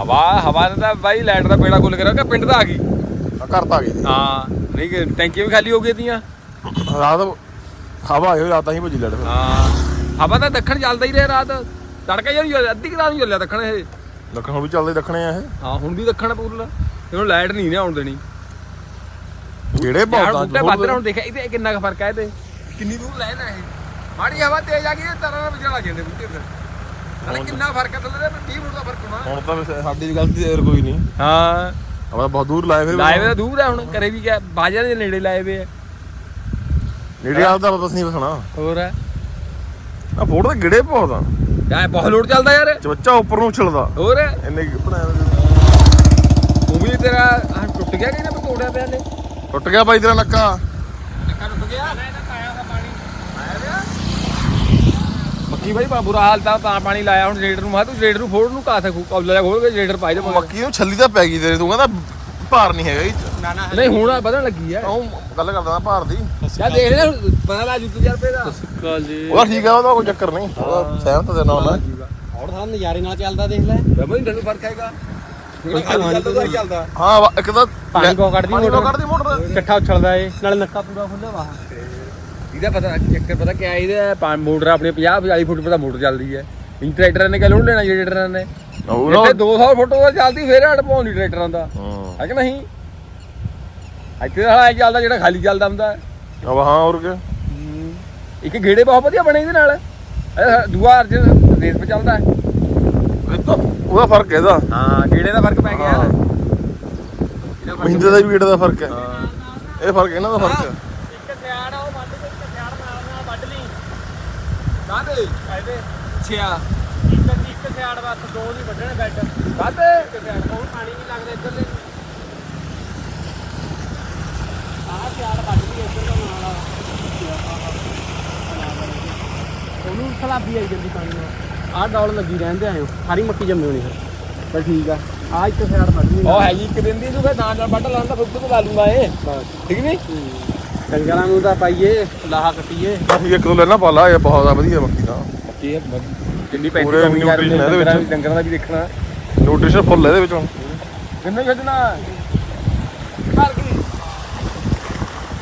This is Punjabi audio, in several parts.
ਆ ਹਵਾ ਹਵਾ ਨੇ ਤਾਂ ਬਾਈ ਲਾਈਟ ਦਾ ਪੇੜਾ ਕਰਿਆ ਕਿ ਪਿੰਡ ਦਾ ਆ ਗਈ। ਆ ਘਰ ਤਾਂ ਆ ਗਈ। ਹਾਂ ਨਹੀਂ ਕਿ ਟੈਂਕੀਆਂ ਵੀ ਖਾਲੀ ਹੋ ਗਈਆਂ ਤੀਆਂ। ਰਾਤ ਹਵਾ ਆਇਓ ਰਾਤ ਹੀ ਭੱਜੀ ਲੜ ਫਿਰ ਹਾਂ ਹਵਾ ਤਾਂ ਦੱਖਣ ਚੱਲਦਾ ਹੀ ਰਿਹਾ ਰਾਤ। ਤੜਕਾ ਜਿਹੜੀ ਅੱਧੀ ਕੁ ਰਾਤ ਨੂੰ ਚੱਲਿਆ ਦੱਖਣ ਇਹ। ਦੱਖਣ ਹੁਣ ਵੀ ਚੱਲਦੇ ਦੱਖਣੇ ਆ ਇਹ। ਹਾਂ ਹੁਣ ਵੀ ਦੱਖਣ ਪੂਰਾ ਇਹਨੂੰ ਲਾਈਟ ਨਹੀਂ ਨੇ ਆਉਣ ਦੇਣੀ। ਜਿਹੜੇ ਯਾਰ ਬਹੁਤ ਬੂਟੇ ਵੱਧ ਹੁਣ ਦੇਖਿਆ ਇਹਦੇ ਕਿੰਨਾ ਕੁ ਫ਼ਰਕ ਹੈ ਇਹਦੇ। ਕਿੰਨੀ ਦੂਰ ਲੈਣਾ ਇਹ। ਮਾੜੀ ਹਵਾ ਤੇਜ਼ ਆ ਗਈ ਤਰ੍ਹਾਂ ਨਾਲ ਵਿਚਾਲਾ ਜਾਂਦੇ ਬੂਟੇ ਫਿਰ ਨਾਲੇ ਕਿੰਨਾ ਫ਼ਰਕ ਹੈ ਥੱਲੇ ਤੇ 30 ਫੁੱਟ ਦਾ ਫ਼ਰਕ ਹੋਣਾ। ਹੁਣ ਤਾਂ ਸਾਡੀ ਵੀ ਗਲਤੀ ਯਾਰ ਕੋਈ ਨਹੀਂ। ਹਾਂ। ਆਪਾਂ ਬਹੁਤ ਦੂਰ ਲਾਏ ਫਿਰ ਲਾਏ ਵੇ ਤਾਂ ਦੂਰ ਆ ਹੁਣ ਕਰੇ ਵੀ ਕਿਆ ਬਾਜਾਂ ਦੇ ਨੇੜੇ ਲਾਏ ਵੇ ਆ। ਨੇੜੇ ਆਪ ਦਾ ਬਸ ਨਹੀਂ ਵਸਣਾ ਹੋਰ ਆ? ਫੋੜ ਤਾਂ ਗਿੜੇ ਬਹੁਤ ਆ। ਯਾ ਬਹੁਤ ਲੋਡ ਚੱਲਦਾ ਯਾਰ। ਚਵੱਚਾ ਉੱਪਰ ਨੂੰ ਉਛਲਦਾ ਹੋਰ ਇੰਨੇ ਕੀ ਬਣਾਇਆ ਉਹ ਵੀ ਤੇਰਾ ਟੁੱਟ ਗਿਆ ਕਿ ਨਾ ਤੋੜਿਆ ਪਿਆ ਨੇ ਟੁੱਟ ਗਿਆ ਬਾਈ ਤੇਰਾ ਨੱਕਾ। ਟੱਕਾ ਟੁੱਟ ਗਿਆ ਨਾ ਇਹਦਾ ਪਾਇਆ ਦਾ ਪਾਣੀ ਆਇਆ ਪਿਆ ਮੱਕੀ ਬਾਈ ਬਾ ਬੁਰਾ ਹਾਲ ਤਾਂ ਤਾਂ ਪਾਣੀ ਲਾਇਆ ਹੁਣ ਰੇਡਰ ਨੂੰ। ਮੈਂ ਤੂੰ ਰੇਡਰ ਨੂੰ ਫੋੜ ਨੂੰ ਕਾਸੇ ਕੌਲਾ ਜਿਹਾ ਖੋਲ ਕੇ ਰੇਡਰ ਪਾਈ ਦੇ ਮੱਕੀ ਨੂੰ ਛੱਲੀ ਤਾਂ ਪੈ ਗਈ ਤੇਰੇ ਤੂੰ ਕਹਿੰਦਾ ਭਾਰ ਨਹੀਂ ਹੈਗਾ ਇਹ 'ਚ। ਨਾ ਨਾ ਨਹੀਂ ਹੁਣ ਵਧਣ ਲੱਗੀ ਆ। ਉਹ ਗੱਲ ਕਰਦਾ ਮੈਂ ਭਾਰ ਦੀ। ਯਾ ਦੇਖ ਲੈ ਪਤਾ ਲਾ ਜੁੱਤ ਹਜ਼ਾਰ ਰੁਪਏ ਦਾ ਕਾਲ ਜੀ। ਉਹਦਾ ਠੀਕ ਆ ਉਹਦਾ ਕੋਈ ਚੱਕਰ ਨਹੀਂ। ਉਹਦਾ ਸਹਿਮਤ ਦੇ ਨਾਲ ਹੈ ਹੋਰ ਸਾਰਾ ਨਜ਼ਾਰੇ ਨਾਲ ਚੱਲਦਾ ਦੇਖ ਲੈ। ਬਈ ਤੈਨੂੰ ਫ਼ਰਕ ਹੈਗਾ। ਚੱਲਦਾ ਚੱਲਦਾ? ਹਾਂ ਵਾ- ਇੱਕ ਤਾਂ ਪਾਣੀ ਕੋ ਕੱਢਦੀ ਪਾਣੀ ਕਿਉਂ ਮੋਟਰ? ਕੱਢਦੀ ਮੋਟਰ? ਇਕੱਠਾ ਉਛਲਦਾ ਏ। ਨਾਲ ਨੱਕਾ ਪੂਰਾ ਖੁੱਲਾ ਵਾ। ਇਹਦਾ ਪਤਾ ਚੱਕਰ ਪਤਾ ਕਿਆ ਇਹਦਾ ਪਾ- ਮੋਟਰ ਆਪਣੀ 50 40 ਫੁੱਟ ਪਤਾ ਮੋਟਰ ਚੱਲਦੀ ਹੈ। ਇਨ ਟਰੈਕਟਰਾਂ ਨੇ ਕਿਆ ਲੋਡ ਲੈਣਾ ਜਿਹੜੇ ਟਰੈਕਟਰਾਂ ਨੇ? ਇੱਥੇ 200 ਫੁੱਟ ਦਾ ਚੱਲਦੀ ਫੇਰ ਹਟ ਪਾਉਂਦੀ ਟਰੈਕਟਰਾਂ ਦਾ। ਹਾਂ। ਕਿ ਨਹੀਂ? ਇੱਥੇ ਦਾ ਹਾਲਾ ਚੱਲਦਾ ਜਿਹੜਾ ਖਾਲੀ ਚੱਲਦਾ ਹੁੰਦਾ। ਅਬ ਹਾਂ ਹੋਰ ਕੀ ਇੱਕ ਗੇੜੇ ਬਹੁਤ ਵਧੀਆ ਬਣੇ ਇਹਦੇ ਨਾਲ। ਦੂਆ ਅਰਜਨ ਰੇਸ 'ਤੇ ਚੱਲਦਾ। ਹੈ ਇਹ ਤਾਂ ਉਹਦਾ ਫ਼ਰਕ ਹੈ ਇਹਦਾ। ਹਾਂ ਗੇੜੇ ਦਾ ਫ਼ਰਕ ਪੈ ਗਿਆ। ਮਹਿੰਦਰੇ ਦਾ ਵੀ ਗੇੜ ਦਾ ਫ਼ਰਕ ਹੈ। ਇਹ ਫ਼ਰਕ ਇਹਨਾਂ ਦਾ ਫ਼ਰਕ ਹੈ ਇੱਕ ਸਿਆੜ ਉਹ ਵੱਢ ਕੇ ਇੱਕ ਸਿਆੜ ਨਾਲ ਨਾਲ ਵੱਢ ਲਈ ਕਾਹਦੇ? ਇਹਦੇ ਅੱਛਾ। ਇੱਕ ਇੱਕ ਸਿਆੜ ਬਸ ਦੋ ਨਹੀਂ ਵੱਢਣੇ ਬੈੱਡ ਕਾਹਦੇ? ਇੱਕ ਸਿਆੜ ਉਹ ਪਾਣੀ ਨਹੀਂ ਲੱਗਦਾ ਇੱਧਰ ਦੇ ਆਹ ਸਿਆੜ ਵੱਢ ਲਈ ਇੱਧਰ ਦਾ ਨਾਲ ਉਹਨੂੰ ਖਲਾਬੀ ਆਈ ਜਾਂਦੀ ਪਾਣੀ ਨਾਲ। ਆਹ ਡੌਲ ਲੱਗੀ ਰਹਿੰਦੇ ਆਇਓ ਸਾਰੀ ਮੱਕੀ ਜੰਮੀ ਹੋਣੀ ਫਿਰ। ਪਰ ਠੀਕ ਆ। ਆਹ ਇੱਕ ਸਿਆੜ ਵੱਢ ਲਈ। ਉਹ ਹੈਗੀ ਇੱਕ ਦਿਨ ਦੀ ਤੂੰ ਫਿਰ ਨਾਲ ਨਾਲ ਵੱਢ ਲਾਉਂਦਾ ਫਿਰ ਤੋਂ ਲਾ ਲੂੰਗਾ ਇਹ। ਠੀਕ ਨਹੀਂ ਡੰਗਰਾਂ ਨੂੰ ਤਾਂ ਪਾਈਏ ਲਾਹਾ ਕੱਟੀਏ। ਅਸੀਂ ਇੱਕ ਦੋ ਲੈਣਾ ਪਾਲਾ ਇਹ ਬਹੁਤ ਆ ਵਧੀਆ ਮੱਕੀ ਦਾ। ਕੀ ਹੈ ਕਿੰਨੀ ਪੈਂਤੀ ਪੂਰੇ ਕਮੀ nutrition ਇਹਦੇ ਵਿੱਚ। ਡੰਗਰਾਂ ਡੰਗਰਾਂ ਦਾ ਵੀ ਦੇਖਣਾ। ਨਿਊਟ੍ਰੀਸ਼ਨ ਫੁੱਲ ਇਹਦੇ ਵਿੱਚ। ਹੁਣ ਕਿੰਨੇ ਛੱਡਣਾ ਘਰ ਕੀ?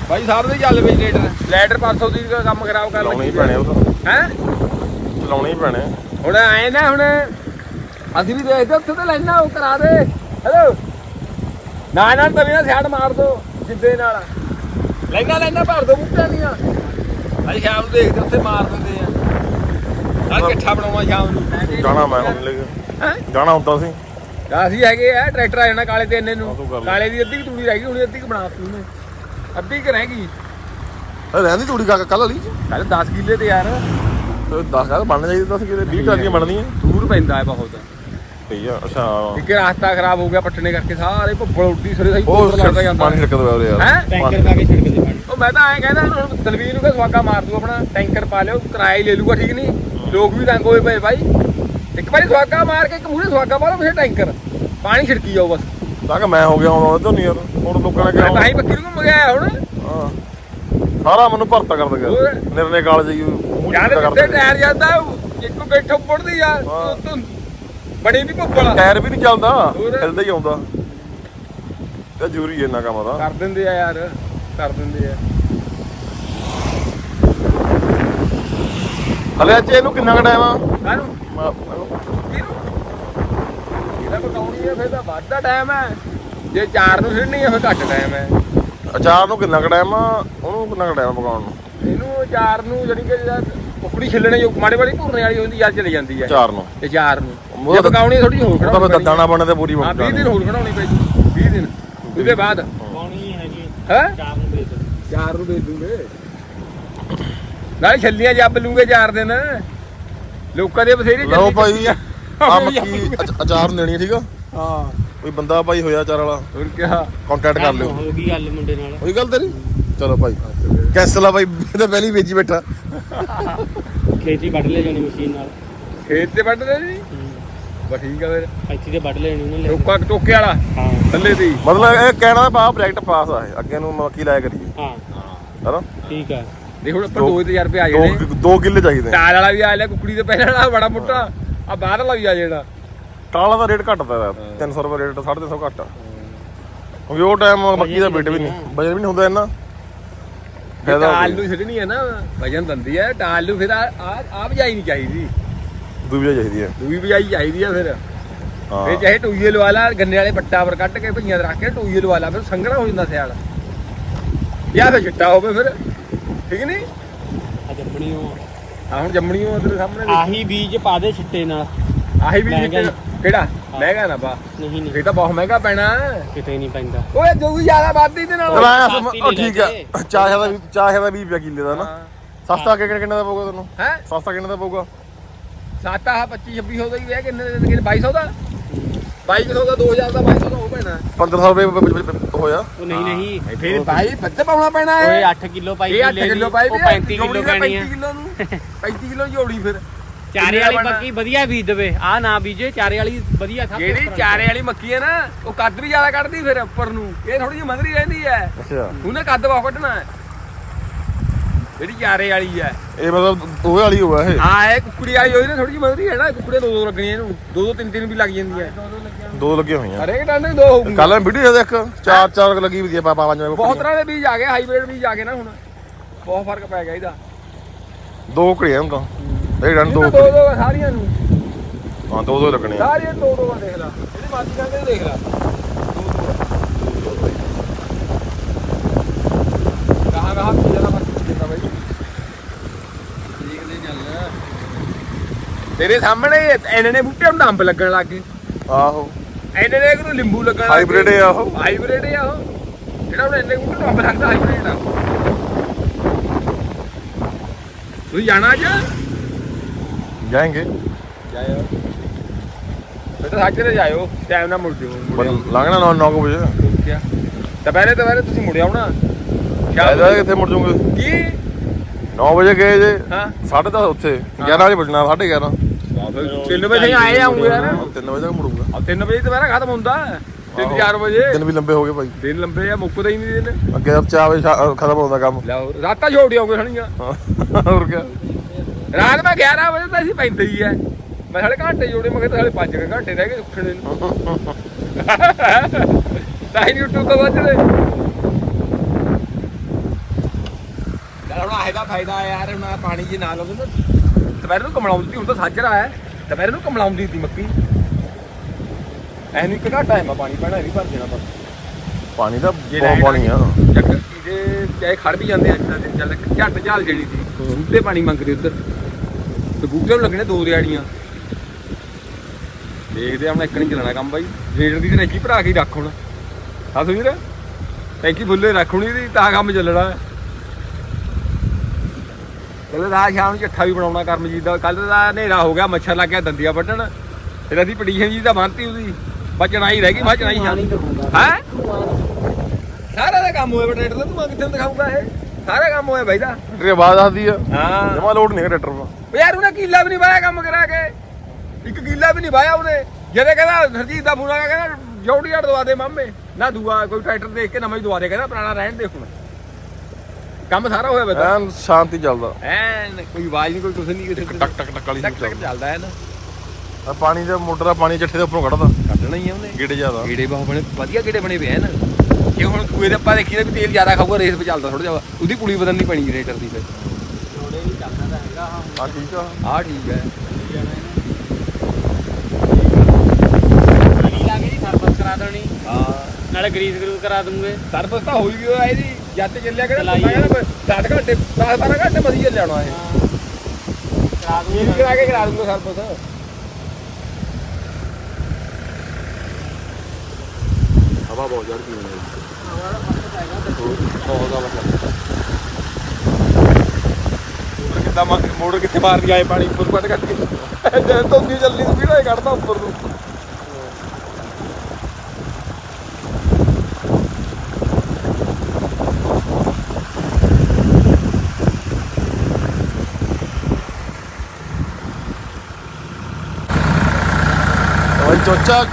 ਭਾਈ ਸਾਹਿਬ ਦੇ ਚੱਲ ਪਈ ਲੈਟਰ ਲੈਟਰ 500 ਦੀ ਕੰਮ ਖਰਾਬ ਕਰ ਚਲਾਉਣੇ ਹੀ ਪੈਣੇ ਉਹ ਤਾਂ। ਹੈ? ਚਲਾਉਣੇ ਹੀ ਪੈਣੇ। ਹੁਣ ਆਏ ਨਾ ਹੁਣ। ਅਸੀਂ ਵੀ ਦੇਖਦੇ ਉੱਥੇ ਤੇ ਲੈਣਾ ਉਹ ਕਰਾ ਦੇ। ਹੈਲੋ ਨਾ ਨਾ ਤਵੀਆਂ ਸਿਆੜ ਮਾਰ ਦੋ ਜਿੱਦੇ ਨਾਲ। ਲੈਣਾ ਲੈਣਾ ਭਰ ਦੋ ਬੂਟਿਆਂ ਦੀਆਂ। ਅਸੀਂ ਸ਼ਾਮ ਨੂੰ ਦੇਖਦੇ ਉੱਥੇ ਮਾਰ ਦਿੰਦੇ ਆ ਨਾਲ ਇਕੱਠਾ ਬਣਾਉਣਾ ਸ਼ਾਮ ਨੂੰ? ਜਾਣਾ ਮੈਂ ਹੁਣ ਲੈ ਕੇ। ਹੈਂ? ਜਾਣਾ ਹੁੰਦਾ ਸੀ। ਅਸੀਂ ਹੈਗੇ ਆ ਟਰੈਕਟਰ ਆ ਜਾਣਾ ਕਾਲੇ ਤੇ ਇੰਨੇ ਨੂੰ। ਤੂੰ। ਕਾਲੇ ਦੀ ਅੱਧੀ ਤੂੜੀ ਰਹਿ ਗਈ ਹੁਣ ਅੱਧੀ ਕੁ ਬਣਾਤੀ ਉਹਨੇ। ਅੱਧੀ ਕੁ ਰਹਿ ਗਈ। ਰਹਿੰਦੀ ਤੂੜੀ ਕਾ ਕੱਲ ਵਾਲੀ ਕੱਲ 10 ਕਿੱਲੇ ਤੇ ਯਾਰ। 10 ਕਾ ਬਣਨਾ ਚਾਹੀਦਾ 10 ਕਿਲੇ 20 ਕਾਲੀਆਂ ਬਣਨੀਆਂ। ਦੂਰ ਪੈਂਦਾ ਹੈ ਬਹੁਤ। ਸਹੀ ਆ ਅੱਛਾ। ਇੱਕ ਰਸਤਾ ਖਰਾਬ ਹੋ ਗਿਆ ਪੱਟਣੇ ਕਰਕੇ ਸਾਰੇ ਭੁੱਬਲ ਉੱਡੀ ਸਰੇ ਸਹੀ ਉਹ ਲੱਗਦਾ ਜਾਂਦਾ। ਪਾਣੀ ਛਿੜਕ ਦੋ ਯਾਰ। ਹੈ? ਟੈਂਕਰ ਪਾ ਕੇ ਛਿੜਕ ਦੇ ਪਾਣੀ। ਉਹ ਮੈਂ ਤਾਂ ਐਂ ਕਹਿੰਦਾ ਹੁਣ ਦਲਵੀਰ ਨੂੰ ਕਿ ਸਵਾਗਾ ਮਾਰ ਦੂ ਆਪਣਾ ਟੈਂਕਰ ਪਾ ਲਿਓ ਕਿਰਾਇਆ ਹੀ ਲੈ ਲੂਗਾ ਠੀਕ ਨਹੀਂ? ਲੋਕ ਵੀ ਤੰਗ ਹੋਏ ਪਏ ਬਾਈ। ਇੱਕ ਵਾਰੀ ਸਵਾਗਾ ਮਾਰ ਕੇ ਇੱਕ ਮੂਹਰੇ ਸਵਾਗਾ ਪਾ ਲਓ ਫਿਰ ਟੈਂਕਰ। ਪਾਣੀ ਛਿੜਕੀ ਜਾਓ ਬਸ। ਤਾਂ ਕਿ ਮੈਂ ਹੋ ਗਿਆ ਹੁਣ ਤੋਂ ਨਹੀਂ ਯਾਰ। ਹੁਣ ਲੋਕਾਂ ਨੇ ਮੈਂ ਤਾਂ ਕਿਹਾ ਹੀ ਪੱਕੀ ਨੂੰ ਘੁੰਮ ਗਿਆ ਹੁਣ। ਹਾਂ। ਸਾਰਾ ਮੈਨੂੰ ਭਰਤਾ ਕਰ ਹੋਰ। ਦਗਾ ਨਿਰਨੇ ਕਾਲ ਜਾਈ ਮੂੰਹ ਯਾਰ ਚਿੱਟਾ ਕਰ ਕਿੱਥੇ ਦਿੰਦੇ। ਟਾਇਰ ਜਾਂਦਾ ਇੱਕੋ ਗੱਠ ਉੱਪੜਦੀ ਆ। ਹਾਂ। ਤੋਂ ਬਣੀ ਨਹੀਂ ਭੁੱਬਲ ਟਾਇਰ ਵੀ ਨਹੀਂ ਚੱਲਦਾ ਹੋਰ। ਹਿਲਦਾ ਹੀ ਆਉਂਦਾ। ਇਹ ਜ਼ਰੂਰੀ ਇੰਨਾ ਕੰਮ ਦਾ ਕਰ ਦਿੰਦੇ ਆ ਯਾਰ ਕਰ ਦਿੰਦੇ ਆ। ਹਲੇ ਅੱਜ ਇਹਨੂੰ ਕਿੰਨਾ ਕੁ ਟਾਈਮ ਆ? ਕਾਹਨੂੰ ਮੈਂ- ਕਿਹਨੂੰ? ਇਹਦਾ ਪਕਾਉਣੀ ਹੈ ਫਿਰ ਤਾਂ ਵੱਧ ਦਾ ਟਾਈਮ ਹੈ ਜੇ ਚਾਰ ਨੂੰ ਛਿੜਨੀ ਹੈ ਫਿਰ ਘੱਟ ਟਾਈਮ ਹੈ ਅਚਾਰ ਨੂੰ ਕਿੰਨਾ ਕੁ ਟਾਈਮ ਆ? ਉਹਨੂੰ ਕਿੰਨਾ ਕੁ ਟਾਈਮ ਪਕਾਉਣ ਨੂੰ? ਇਹਨੂੰ ਚਾਰ ਨੂੰ ਜਾਨੀ ਕਿ ਜਿਹੜਾ ਕੁਕੜੀ ਛਿੱਲਣੇ ਜੋ ਮਾੜੇ ਮਾੜੇ ਭੁਰਨੇ ਵਾਲੀ ਹੁੰਦੀ ਯਾਰ ਚਲੀ ਜਾਂਦੀ ਹੈ ਅਚਾਰ ਨੂੰ। ਤੇ ਚਾਰ ਨੂੰ। ਜੇ ਤਾਂ- ਪਕਾਉਣੀ ਥੋੜੀ ਹੋਰ ਉਹ ਤਾਂ ਖੜਾਉਣੀ ਦਾਣਾ ਬਣਨ ਤੇ ਪੂਰੀ ਹਾਂ 20 ਦਿਨ ਹੋਰ ਖੜਾਉਣੀ ਪੈਂਦੀ 20 ਦਿਨ। ਉਹਦੇ ਬਾਅਦ। ਪਾਉਣੀ ਹੈਗੀ। ਹੈ? ਚਾਰ ਨੂੰ ਦੇ ਦੇ ਚਾਰ ਨੂੰ ਦੇ ਦੂੰਗੇ। ਨਾਲੇ ਛੱਲੀਆਂ ਜੱਬ ਲੂੰਗੇ ਚਾਰ ਦਿਨ। ਲੋਕਾਂ ਦੇ ਬਥੇਰੇ ਲਓ ਭਾਈ। ਆ ਮੱਕੀ ਅਚ- ਅਚਾਰ ਨੂੰ ਦੇਣੀ ਹੈ ਠੀਕ ਆ? ਹਾਂ। ਕੋਈ ਬੰਦਾ ਭਾਈ ਹੋਇਆ ਅਚਾਰ ਵਾਲਾ ਹੋਰ ਕਿਆ? ਕੰਟੈਕਟ ਕਰ ਲਿਓ। ਹੋ ਗਈ ਗੱਲ ਮੁੰਡੇ ਨਾਲ। ਉਹੀ ਗੱਲ ਤੇਰੀ? ਚਲੋ ਭਾਈ। ਕੈਸਲ ਆ ਭਾਈ ਇਹ ਤਾਂ ਪਹਿਲੀ ਵੇਚੀ ਬੈਠਾ। ਖੇਤੀ ਵੱਢ ਲੈ ਜਾਣੀ ਮਸ਼ੀਨ ਨਾਲ। ਖੇਤ ਤੇ ਵੱਢਦੇ ਜੀ? ਬਸ ਠੀਕ ਆ ਫਿਰ। ਇੱਥੇ ਤੇ ਵੱਢ ਲੈਣੀ ਉਹਨੇ ਲੈ ਟੋਕਾ ਟੋਕੇ ਵਾਲਾ ਹਾਂ। ਥੱਲੇ ਦੀ। ਮਤਲਬ ਇਹ ਕਹਿਣਾ ਦਾ ਪਾ ਪ੍ਰੋਜੈਕਟ ਪਾਸ ਆ ਇਹ ਅੱਗੇ ਨੂੰ ਮੱਕੀ ਲਾਇਆ ਕਰੀਏ। ਹਾਂ। ਹੈਨਾ? ਠੀਕ ਆ। ਦੇਖ ਹੁਣ ਆਪਾਂ 2000 ਰੁਪਏ ਆ ਜਾਣੇ ਦੋ ਦੋ ਕਿੱਲੇ ਚਾਹੀਦੇ। ਟਾਲ ਵਾਲਾ ਵੀ ਆ ਲਿਆ ਕੁਕੜੀ ਦੇ ਪਹਿਲਾਂ ਵਾਲਾ ਬੜਾ ਮੋਟਾ। ਆ ਬਾਹਰ ਵਾਲਾ ਵੀ ਆ ਜਿਹੜਾ। ਟਾਲਾ ਦਾ ਰੇਟ ਘਟਦਾ ਹੈ। 300 ਰੁਪਏ ਰੇਟ 350 ਘੱਟ ਆ। ਕਿਉਂਕਿ ਉਹ ਟਾਈਮ ਮੱਕੀ ਦਾ ਵੇਟ ਵੀ ਨਹੀਂ ਵਜਨ ਵੀ ਨਹੀਂ ਹੁੰਦਾ ਇੰਨਾ। ਫਾਇਦਾ ਹੋ ਟਾਲ ਗਿਆ। ਨੂੰ ਛੱਡਣੀ ਹੈ ਨਾ ਵਜਨ ਦੰਦੀ ਹੈ ਟਾਲ ਨੂੰ ਫਿਰ ਆ ਆ ਵਜਾਈ ਨਹੀਂ ਚਾਹੀਦੀ। ਦੂਜੀ ਚਾਹੀਦੀ ਹੈ। ਦੂਈ ਵਜਾਈ ਚਾਹੀਦੀ ਆ ਫਿਰ। ਹਾਂ। ਫਿਰ ਚਾਹੇ ਟੂਈਏ ਲਵਾ ਲਾ ਗੰਨੇ ਵਾਲੇ ਪੱਟਾ ਪਰ ਕੱਟ ਕੇ ਭਈਆਂ ਦੇ ਰੱਖ ਕੇ ਟੂਈਏ ਲਵਾ ਲਾ ਫਿਰ ਸੰਘਣਾ ਹੋ ਜਾਂਦਾ ਸਿਆਲ। ਜਾਂ ਫਿਰ ਚਿੱਟਾ ਹੋਵੇ ਫਿਰ ਠੀਕ ਨਹੀਂ? ਆ ਜੰਮਣੀ ਉਹ ਆ ਹੁਣ ਜੰਮਣੀ ਉਹ ਤੇਰੇ ਸਾਹਮਣੇ। ਆਹੀ ਬੀਜ ਪਾ ਦੇ ਛਿੱਟੇ ਨਾਲ। ਆਹੀ ਵੀ ਮਹਿੰਗਾ ਕਿਹੜਾ? ਮਹਿੰਗਾ ਨਾ ਪਾ। ਨਹੀਂ ਨਹੀਂ। ਇਹ ਤਾਂ ਬਹੁਤ ਮਹਿੰਗਾ ਪੈਣਾ। ਕਿਤੇ ਨਹੀਂ ਪੈਂਦਾ। ਓਏ ਜੋ ਵੀ ਜ਼ਿਆਦਾ ਵੱਧਦੀ ਤੇ ਨਾਲ। ਚਲ ਆਇਆ ਸਸਤੀ ਉਹ ਠੀਕ ਹੈ ਚਾਹ ਦਾ ਵੀ ਚਾਹ ਦਾ 20 ਰੁਪਏ ਕਿੱਲੇ ਦਾ ਨਾ। ਸਸਤਾ ਕਿੰਨੇ ਕਿੰਨੇ ਦਾ ਪਊਗਾ ਤੈਨੂੰ ਹੈ? ਸਸਤਾ ਕਿੰਨੇ ਦਾ ਪਊਗਾ? ਸਾਤਾ 25 2600 ਦਾ ਹੀ ਹੈ ਕਿੰਨੇ ਦੇ ਕਿੰਨੇ 2200 ਦਾ? 2200 ਦਾ 2000 ਦਾ 2200 ਦਾ ਉਹ ਪੈਣਾ। 1500 ਰੁਪਏ ਬ- ਬ- ਬ- ਹੋਇਆ। ਉਹ ਨਹੀਂ ਨਹੀਂ। ਫਿਰ ਭਾਈ ਵੱਧ ਪਾਉਣਾ ਪੈਣਾ ਹੈ। ਓਏ 8 ਕਿਲੋ ਪਾਈ ਇਹ 8 ਕਿਲੋ ਪਾਈ ਉਹ 35 ਕਿਲੋ ਪੈਣੀ ਆ 35 ਕਿਲੋ ਨੂੰ। 35 ਕਿਲੋ ਜੋੜੀ ਫਿਰ। ਚਾਰੇ ਵਾਲੀ? ਮੱਕੀ ਵਧੀਆ ਬੀਜ ਦੇਵੇ। ਆ ਨਾ ਬੀਜੇ ਚਾਰੇ ਵਾਲੀ ਵਧੀਆ ਸਭ ਤੋਂ ਜਿਹੜੀ ਉੱਪਰ ਚਾਰੇ ਵਾਲੀ ਮੱਕੀ ਹੈ ਨਾ ਉਹ ਕੱਦ ਵੀ ਜ਼ਿਆਦਾ ਕੱਢਦੀ ਫਿਰ ਉੱਪਰ ਨੂੰ। ਇਹ ਥੋੜੀ ਜਿਹੀ ਮੰਦਰੀ ਰਹਿੰਦੀ ਹੈ। ਅੱਛਾ। ਉਹਨੇ ਕੱਦ ਬਹੁਤ ਕੱਢਣਾ ਹੈ। ਜਿਹੜੀ ਚਾਰੇ ਵਾਲੀ ਹੈ। ਇਹ ਮਤਲਬ ਦੋਵੇਂ ਵਾਲੀ ਹੋਇਆ ਇਹ? ਹਾਂ ਇਹ ਕੁੱਕੜੀ ਵਾਲੀ ਹੋਈ ਨਾ ਥੋੜੀ ਜਿਹੀ ਮੰਦਰੀ ਹੈ ਨਾ ਕੁੱਕੜੇ ਦੋ ਦੋ ਲੱਗਣੀਆਂ ਇਹਨੂੰ। ਦੋ ਦੋ ਤਿੰਨ ਤਿੰਨ ਵੀ ਲੱਗ ਜਾਂਦੀਆਂ। ਦੋ ਲੱਗੀਆਂ ਹੋਈਆਂ। ਹਰੇਕ ਟਾਂਡੇ ਦੋ ਹੋਊਗੀ ਕੱਲ ਮੈਂ ਵੀਡੀਓ ਦੇਖ ਚਾਰ ਚਾਰ ਲੱਗੀ ਵੀ ਆ ਪਾ ਪੰਜ ਬਹੁਤ ਤਰ੍ਹਾਂ ਦੇ ਬੀਜ ਆ ਗਏ ਹਾਈਬ੍ਰਿਡ ਬੀਜ ਆ ਗਏ ਨਾ ਹੁਣ। ਬਹੁਤ ਫ਼ਰਕ ਪੈ ਗਿਆ ਇਹਦਾ। ਦੋ ਘੜੀਆਂ ਹੁਣ ਤਾਂ। ਇਹ ਡਨ ਦੋ ਦੋ ਸਾਰੀਆਂ ਨੂੰ। ਹਾਂ ਦੋ ਦੋ ਲੱਗਣੇ ਆ ਸਾਰੀਆਂ ਦੋ ਦੋ ਦੇਖ ਲੈ। ਇਹਦੀ ਮਾਤੀ ਕਹਿੰਦੇ ਦੇਖ ਲੈ ਕਹਾ ਕਹਾ ਕੀ ਜ਼ਿਆਦਾ ਫ਼ਰਕ ਪੈਂਦਾ ਬਾਈ ਦੇਖਦੇ ਚੱਲ ਤੇਰੇ ਸਾਹਮਣੇ ਇਹਨੇ ਨੇ ਬੂਟੇ ਨੂੰ ਅੰਬ ਲੱਗਣ ਲੱਗ ਗਏ। ਆਹੋ। ਇਹਨੇ ਨੇ ਇਹਨੂੰ ਲਿੰਬੂ ਲੱਗਣ ਲੱਗ ਹਾਈਬ੍ਰਿਡ ਆ ਉਹ। ਹਾਈਬ੍ਰਿਡ ਆ ਉਹ। ਜਿਹੜਾ ਹੁਣ ਇਹਨੇ ਬੂਟੇ ਨੂੰ ਅੰਬ ਲੱਗਦਾ ਹਾਈਬ੍ਰਿਡ ਆ। ਤੁਸੀਂ ਜਾਣਾ ਅੱਜ? ਜਾਏਂਗੇ। ਜਾਇਓ। ਤਾਂ ਸੱਚ ਤੇ ਜਾਇਓ। ਟਾਈਮ ਨਾਲ ਮੁੜ ਜਿਓ ਲੰਘਣਾ 9 9 ਵਜੇ। ਕਿਆ ਦੁਪਹਿਰੇ ਦੁਪਹਿਰੇ ਤੁਸੀਂ ਮੁੜ ਆਉਣਾ ਸ਼ਾਇਦ ਕਿੱਥੇ ਮੁੜ ਜੂਗੇ ਕੀ? 9 ਵਜੇ ਗਏ ਜੇ। ਹਾਂ। 10:30 ਉੱਥੇ। 11 ਵਜੇ ਵਜਣਾ 11:30 3 ਵਜੇ ਆਏ ਆਉਂਗੇ ਯਾਰ। 3 ਵਜੇ ਤੱਕ ਮੁੜੂਗਾ। ਆ 3 ਵਜੇ ਦੁਪਹਿਰਾ ਖਤਮ ਹੁੰਦਾ। 3-4 ਵਜੇ। ਦਿਨ ਵੀ ਲੰਬੇ ਹੋ ਗਏ ਭਾਈ। ਦਿਨ ਲੰਬੇ ਆ ਮੁੱਕਦੇ ਹੀ ਨਹੀਂ ਦਿਨ। ਅੱਗੇ ਤਾਂ 4 ਵਜੇ ਖਤਮ ਹੁੰਦਾ ਕੰਮ। ਲਓ ਰਾਤਾਂ ਛੋੜ ਆਉਂਗੇ ਸਣੀਆਂ। ਹੋਰ ਕੀ ਰਾਤ ਮੈਂ 11 ਵਜੇ ਤਾਂ ਅਸੀਂ ਪੈਂਦੇ ਹੀ ਐ ਮੈਂ ਸਾਲੇ ਘੰਟੇ ਜੋੜੇ ਮੈਂ ਕਿਹਾ ਸਾਲੇ 5 ਘੰਟੇ ਰਹਿ ਗਏ ਉੱਠਣੇ ਨੂੰ। ਤਾਂ ਹੀ YouTube ਤੋਂ ਵੱਜਦੇ ਹੁਣ ਆਹੇ ਦਾ ਫਾਇਦਾ ਆ ਯਾਰ ਹੁਣ ਪਾਣੀ ਜੇ ਨਾ ਲਾਉਂਦੇ ਨਾ। ਦੁਪਹਿਰ ਨੂੰ ਕਮਲਾਉਂਦੀ ਹੁਣ ਤਾਂ ਸਾਜਰਾ ਹੈ। ਦੁਪਹਿਰ ਨੂੰ ਕਮਲਾਉਂਦੀ ਸੀ ਮੱਕੀ। ਐਨੂੰ ਇੱਕ ਘਾਟਾ ਹੈ ਮੈਂ ਪਾਣੀ ਪੈਣਾ ਨਹੀਂ ਭਰ ਦੇਣਾ ਬਸ। ਪਾਣੀ ਦਾ ਜੇ ਬਹੁਤ ਪਾਣੀ ਆ। ਚੱਕਰ ਇਹਦੇ ਚਾਹੇ ਖੜ ਵੀ ਜਾਂਦੇ ਅੱਜ ਦਾ ਦਿਨ ਚੱਲ ਝੱਟ ਝਾਲ ਜਿਹੜੀ ਸੀ ਬੂਟੇ ਪਾਣੀ ਮੰਗਦੇ ਉੱਧਰ। ਤੇ ਬੂਟੇ ਨੂੰ ਲੱਗਣੇ ਦੋ ਰਿਆੜੀਆਂ ਦੇਖਦੇ ਆ ਹੁਣ ਇੱਕ ਨਹੀਂ ਚੱਲਣਾ ਕੰਮ ਬਾਈ। ਰੇਡਰ ਦੀ ਟੈਂਕੀ ਭਰਾ ਕੇ ਰੱਖ ਹੁਣ। ਹਾਂ ਸੁਵੀਰ ਟੈਂਕੀ ਫੁੱਲੇ ਰੱਖ ਹੁਣੀ ਦੀ ਤਾਂ ਕੰਮ ਚੱਲਣਾ। ਕੱਲ ਰਾਤ ਸ਼ਾਮ ਨੂੰ ਚੱਠਾ ਵੀ ਬਣਾਉਣਾ ਕਰਮਜੀਤ ਦਾ। ਕੱਲ ਦਾ ਹਨੇਰਾ ਹੋ ਗਿਆ ਮੱਛਰ ਲੱਗ ਗਿਆ ਦੰਦੀਆਂ ਵੱਢਣ। ਫਿਰ ਅਸੀਂ ਪਟੀਸ਼ਨ ਜੀ ਤਾਂ ਬੰਨਤੀ ਉਹਦੀ। ਬਚਣਾ ਹੀ ਰਹਿ ਗਈ ਮੈਂ ਚਣਾਈ ਸ਼ਾਮ ਹੈ? ਸਾਰਾ ਦਾ ਕੰਮ ਹੋਇਆ ਟਰੈਕਟਰ ਦਾ ਤੂੰ ਮੈਂ ਕਿੱਥੇ ਦਿਖਾਊਗਾ ਇਹ? ਸਾਰਾ ਕੰਮ ਹੋਇਆ ਬਾਈ ਦਾ। ਤੇਰੀ ਆਵਾਜ਼ ਆਦੀ ਆ। ਹਾਂ। ਜਮਾ ਲੋਡ ਨਹੀਂ ਟਰੈਕਟਰ ਦਾ। ਯਾਰ ਉਹਨੇ ਕੀਲਾ ਵੀ ਨਹੀਂ ਵਾਇਆ ਕੰਮ ਕਰਾ ਕੇ। ਇੱਕ ਕੀਲਾ ਵੀ ਨਹੀਂ ਵਾਇਆ ਉਹਨੇ। ਜਿਹਦੇ ਕਹਿੰਦਾ ਹਰਜੀਤ ਦਾ ਫੋਨ ਆ ਗਿਆ ਕਹਿੰਦਾ ਜੌੜੀ ਯਾਰ ਦਵਾ ਦੇ ਮਾਮੇ। ਨਾ ਦੂਆ ਕੋਈ ਟਰੈਕਟਰ ਦੇਖ ਕੇ ਨਵਾਂ ਹੀ ਦਵਾ ਦੇ ਕਹਿੰਦਾ ਪੁਰਾਣਾ ਰਹਿਣ ਦੇ ਹੁਣ। ਕੰਮ ਸਾਰਾ ਹੋਇਆ ਬਤਾ ਐਨ ਸ਼ਾਂਤੀ ਚੱਲਦਾ। ਐਨ ਕੋਈ ਆਵਾਜ਼ ਨਹੀਂ ਕੋਈ ਕੁਛ ਨਹੀਂ ਕਿਸੇ ਟਕ ਟਕ ਟਕ ਵਾਲੀ ਟਕ ਟਕ ਚੱਲਦਾ। ਹੈ ਨਾ। ਆ ਪਾਣੀ ਦਾ ਮੋਟਰ ਦਾ ਪਾਣੀ ਚੱਠੇ ਦੇ ਉੱਪਰੋਂ ਕੱਢਦਾ। ਕੱਢਣਾ ਹੀ ਆ ਉਹਨੇ। ਗੇੜੇ ਜ਼ਿਆਦਾ। ਕੀੜੇ ਬਹੁਤ ਬਣੇ ਵਧੀਆ ਕੀੜੇ ਬਣੇ ਪਏ ਹਨ ਜੇ ਹੁਣ ਕੂਏ ਦੇ ਆਪਾਂ ਦੇਖੀ ਨਾ ਵੀ ਤੇਲ ਜ਼ਿਆਦਾ ਖਾਊਗਾ ਰੇਸ 'ਤੇ ਚੱਲਦਾ ਥੋੜਾ ਜਿਹਾ। ਉਹਦੀ ਪੁਲੀ ਬਦਲਣੀ ਪੈਣੀ ਜਨਰੇਟਰ ਦੀ ਫਿਰ। ਥੋੜੇ ਵੀ ਚੱਲਦਾ ਤਾਂ ਹੈਗਾ ਹਾਂ। ਹਾਂ ਠੀਕ ਆ। ਆਹ ਠੀਕ ਹੈ। ਪਾਣੀ ਲਾ ਕੇ ਜੀ ਸਰਵਿਸ ਕਰਾ ਦੇਣੀ। ਹਾਂ। ਨਾਲੇ ਗਰੀਸ ਗਰੂਸ ਕਰਾ ਦੂੰਗੇ। ਸਰਵਿਸ ਤਾਂ ਹੋਈ ਗਈ ਇਹਦੀ। ਜੱਤ ਚੱਲਿਆ ਕਿਹੜਾ ਚਲਾਈ ਪਤਾ ਕਹਿੰਦਾ 10 ਘੰਟੇ 10 12 ਘੰਟੇ ਵਧੀਆ ਲਿਆਉਣਾ ਇਹ ਕਰਾ ਇਹ। ਦੂੰਗੇ ਕਰਾ ਕੇ ਕਰਾ ਦੂੰਗਾ ਸਰਵਿਸ ਹਵਾ ਬਹੁਤ ਜ਼ੋਰ ਦੀ ਹੋਣੀ ਬਹੁਤ ਦਾ ਮਤਲਬ ਕਿੱਦਾਂ ਮਾ- ਮੋਟਰ ਕਿੱਥੇ ਮਾਰਦੀ ਆਏ ਪਾਣੀ ਉੱਪਰ ਕੱਢ ਕੱਢ ਕੇ ਜੇ ਧੁੰਦੀ ਜਲਦੀ ਸਪੀਡ ਹੋਏ ਕੱਢਦਾ ਉੱਪਰ ਨੂੰ। ਚੋਚਾ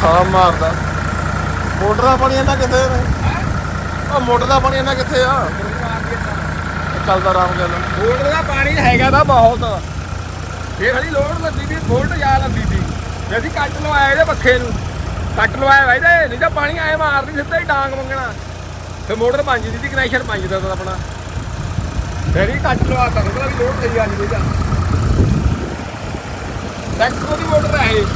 ਥਾ ਮਾਰਦਾ। ਮੋਟਰ ਦਾ ਪਾਣੀ ਇਹਨਾਂ ਕਿੱਥੇ ਨੇ? ਉਹ ਮੋਟਰ ਦਾ ਪਾਣੀ ਇਹਨਾਂ ਕਿੱਥੇ ਆ? ਚੱਲਦਾ ਆਰਾਮ ਨਾਲ ਮੋਟਰ ਦਾ ਪਾਣੀ ਹੈਗਾ ਤਾਂ ਬਹੁਤ। ਇਹ ਖਾਲੀ ਲੋੜ ਲੱਗੀ ਦੀ ਵੋਲਟ ਜਾ ਲੱਗੀ ਸੀ। ਜੇ ਅਸੀਂ ਕੱਟ ਲਵਾਇਆ ਇਹਦੇ ਪੱਖੇ ਨੂੰ। ਕੱਟ ਲਵਾਇਆ ਵਾ ਇਹਦੇ, ਨਹੀਂ ਤਾਂ ਪਾਣੀ ਆਏ ਮਾਰਦੀ ਸਿੱਧਾ ਹੀ ਡਾਂਗ ਮੰਗਣਾ। ਤੇ ਮੋਟਰ ਪੰਜ ਦੀ ਸੀ ਕਨੈਕਸ਼ਨ ਪੰਜ ਦਾ ਆਪਣਾ। ਫਿਰ ਹੀ ਕੱਟ ਲਵਾ ਤਾ ਉਹਦਾ ਵੀ ਲੋਡ ਸਹੀ ਆ ਜੀ ਇਹਦਾ ਟੈਕਸੋ ਦੀ ਮੋਟਰ ਹੈ ਇਹ।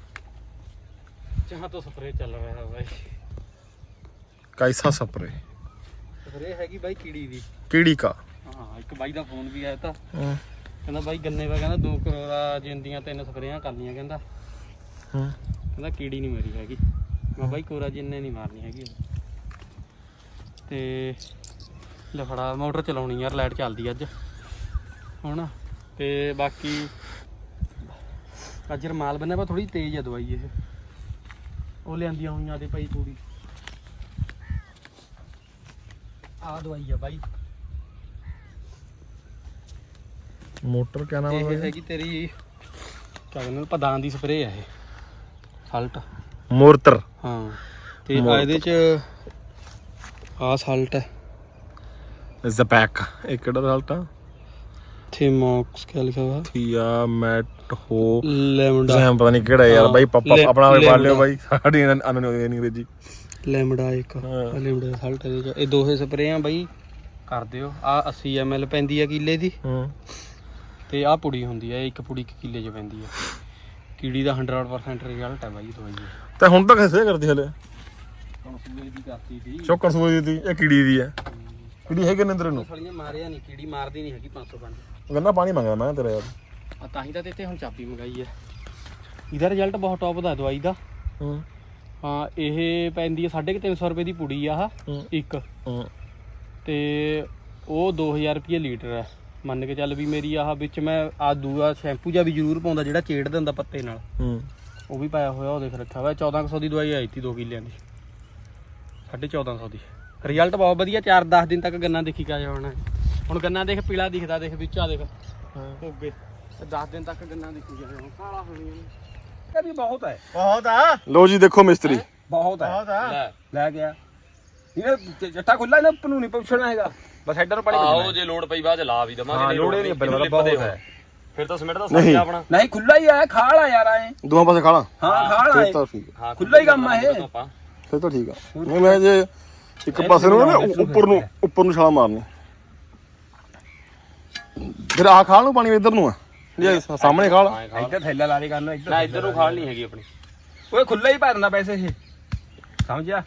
जहाँ तो स्प्रे चल रहा है भाई कैसा स्प्रे स्प्रे हैगी ਬਾਈ ਕੀੜੀ ਦੀ कीड़ी का ਹਾਂ ਇੱਕ ਬਾਈ ਦਾ ਫੋਨ ਵੀ ਆਇਆ ਤਾਂ हम्म, ਕਹਿੰਦਾ ਬਾਈ ਗੰਨੇ ਵਾ ਕਹਿੰਦਾ 2 ਕਰੋੜਾ ਜਿੰਦੀਆਂ ਤਿੰਨ ਸਪਰੇਆਂ ਕਰਨੀਆਂ ਕਹਿੰਦਾ हम्म। ਕਹਿੰਦਾ ਕੀੜੀ ਨਹੀਂ ਮਰੀ ਹੈਗੀ ਮੈਂ ਬਾਈ ਕੋਰਾ ਜਿੰਨੇ ਨਹੀਂ ਮਾਰਨੀ ਹੈਗੀ ਤੇ ਲਫੜਾ ਮੋਟਰ ਚਲਾਉਣੀ ਯਾਰ ਲਾਈਟ ਚੱਲਦੀ ਅੱਜ ਹੁਣ ਤੇ ਬਾਕੀ ਅੱਜ ਰਮਾਲ ਬੰਨਿਆ ਪਾ ਥੋੜੀ ਤੇਜ਼ ਆ ਦਵਾਈ ਇਹ ਉਹ ਲਿਆਂਦੀਆਂ ਹੋਈਆਂ ਤੇ ਭਾਈ ਤੂੜੀ। ਆ ਦਵਾਈ ਆ ਬਾਈ। ਮੋਟਰ ਕਿਆ ਨਾਮ ਇਹ ਹੈਗੀ ਤੇਰੀ ਕਹਿੰਦੇ ਪਦਾਂ ਦੀ ਸਪਰੇਅ ਹੈ ਇਹ। ਸਾਲਟ। ਮੋਰਟਰ ਹਾਂ ਤੇ ਆ ਇਹਦੇ ਚ ਆ ਸਾਲਟ ਜ਼ਪੈਕ। ਇਹ ਕਿਹੜਾ ਰਲਟਾ ਥੀਮੋਕਸ ਕਿਆ ਲਿਖਿਆ ਹੋਇਆ? ਥੀਆ ਮੈਟ ਹੋ। ਲੈਮਡਾ। ਜੈਮ ਪਤਾ ਨਹੀਂ ਕਿਹੜਾ ਯਾਰ ਬਾਈ ਪਾਪਾ ਆਪਣਾ ਵੀ ਪੜ ਬਾਈ। ਸਾਡੀ ਅਨਨ ਨਹੀਂ ਅੰਗਰੇਜ਼ੀ ਲੈਮਡਾ ਇੱਕ। ਲੈਮਡਾ ਸਾਲਟ ਇਹਦੇ। ਚ ਇਹ ਦੋਹੇ ਸਪਰੇਆਂ ਬਾਈ। ਕਰ ਦਿਓ। ਆ 80 ml ਪੈਂਦੀ ਆ ਕਿੱਲੇ ਦੀ। ਹੂੰ। ਤੇ ਆ ਪੁੜੀ ਹੁੰਦੀ ਆ। ਇੱਕ ਪੁੜੀ ਇੱਕ ਕਿੱਲੇ ਚ ਪੈਂਦੀ ਆ। ਕੀੜੀ ਦਾ 100% ਰਿਜ਼ਲਟ ਹੈ ਬਾਈ ਦਵਾਈ ਦਾ ਤੇ ਹੁਣ ਤਾਂ ਕਿਸੇ ਕਰਦੀ ਹਲੇ। ਕੌਂਸਲੇ ਸੋਈ ਦੀ ਇਹ ਕੀੜੀ ਦੀ ਹੈ। ਕੀੜੀ ਹੈਗੇ ਨੇ ਅੰਦਰ ਨੂੰ ਫਲੀਆਂ ਮਾਰਿਆ ਨਹੀਂ ਕੀੜੀ ਮਾਰਦੀ ਨਹੀਂ ਹੈਗੀ 505 ਗੰਦਾ ਪਾਣੀ ਮੰਗਦਾ ਮੈਂ ਤੇਰਾ ਯਾਰ। ਆ ਤਾਂ ਹੀ ਤਾਂ ਤੇ ਹੁਣ ਚਾਬੀ ਮੰਗਾਈ ਹੈ ਇਹਦਾ ਰਿਜ਼ਲਟ ਬਹੁਤ ਟੌਪ ਦਾ ਦਵਾਈ ਦਾ। ਹੂੰ। ਹਾਂ ਇਹ ਪੈਂਦੀ ਹੈ 350 ਰੁਪਏ ਦੀ ਪੁੜੀ ਆ ਆਹ ਹੂੰ। ਇੱਕ। ਹੂੰ। ਤੇ ਉਹ 2000 ਰੁਪਏ ਲੀਟਰ ਹੈ ਮੰਨ ਕੇ ਚੱਲ ਵੀ ਮੇਰੀ ਆਹ ਵਿੱਚ ਮੈਂ ਆ ਦੂਆ ਸ਼ੈਂਪੂ ਜਾਂ ਵੀ ਜ਼ਰੂਰ ਪਾਉਂਦਾ ਜਿਹੜਾ ਚੇੜ ਦਿੰਦਾ ਪੱਤੇ ਨਾਲ। ਹੂੰ। ਉਹ ਵੀ ਪਾਇਆ ਹੋਇਆ ਉਹ ਦੇਖ ਰੱਖਿਆ ਹੋਇਆ 1400 ਦੀ ਦਵਾਈ ਆਈ ਤੀ 2 ਕਿੱਲਿਆਂ ਦੀ। 1450 ਦੀ। ਰਿਜ਼ਲਟ ਬਹੁਤ ਵਧੀਆ 4-10 ਦਿਨ ਤੱਕ ਗੰਨਾ ਦੇਖੀ ਕਾ ਜਾਣਾ। ਹੁਣ ਗੰਨਾ ਦੇਖ ਪੀਲਾ ਦਿਖਦਾ ਦੇਖ ਵਿੱਚ ਆ ਦੇਖ ਹੋਗੇ 10 ਦਿਨ ਤੱਕ ਗੰਨਾ ਦਿਖੀ ਜਾਣਾ ਕਾਲਾ ਹੋ ਗਿਆ ਇਹ ਵੀ ਬਹੁਤ ਹੈ। ਬਹੁਤ ਆ। ਲੋ ਜੀ ਦੇਖੋ ਮਿਸਤਰੀ। ਬਹੁਤ ਹੈ। ਆ। ਲੈ ਲੈ ਗਿਆ। ਇਹਨੇ ਜੱਟਾ ਖੁੱਲਾ ਇਹਨਾਂ ਨੂੰ ਨਹੀਂ ਪੁੱਛਣਾ ਹੈਗਾ। ਬਸ ਹੈਡਰ ਨੂੰ ਪਾਣੀ ਪੁੱਛਣਾ ਜੇ ਲੋਡ ਪਈ ਬਾਅਦ ਲਾ ਵੀ ਦਵਾਂਗੇ ਹਾਂ ਲੋੜੇ ਨਹੀਂ ਬੰਦਾ ਬਹੁਤ ਹੈ। ਫਿਰ ਤਾਂ ਸਿਮਟ ਦਾ ਨਹੀਂ। ਸਾਡਾ ਆਪਣਾ। ਨਹੀਂ ਖੁੱਲਾ ਹੀ ਆ ਖਾਲ ਆ ਯਾਰ ਐ। ਦੋਵਾਂ ਪਾਸੇ ਖਾਲਾ। ਹਾਂ ਖਾਲ ਫਿਰ ਆ ਤਾਂ ਠੀਕ ਆ। ਹਾਂ ਖੁੱਲਾ ਹੀ ਕੰਮ ਆ ਇਹ। ਆਪਾਂ। ਫਿਰ ਤਾਂ ਠੀਕ ਆ। ਨਹੀਂ ਮੈਂ ਜੇ ਇੱਕ ਪਾਸੇ ਨੂੰ ਨਾ ਉੱਪਰ ਨੂੰ ਉੱਪਰ ਨੂੰ ਛਾਲਾ ਮਾਰਨੀ। ਫਿਰ ਆ ਖਾਲ ਨੂੰ ਪਾਣੀ ਇੱਧਰ ਨੂੰ ਆ। ਜੇ ਸਾਹਮਣੇ ਖਾਲ ਆ। ਇੱਧਰ ਥੈਲਾ ਲਾ ਦੇ ਕਰਨਾ ਇੱਧਰ ਨਾ ਇੱਧਰ ਨੂੰ ਖਾਲ ਨਹੀਂ ਹੈਗੀ ਆਪਣੀ। ਓਏ ਖੁੱਲਾ ਹੀ ਭਰਨਾ ਪੈਸੇ ਇਹ। ਸਮਝਿਆ?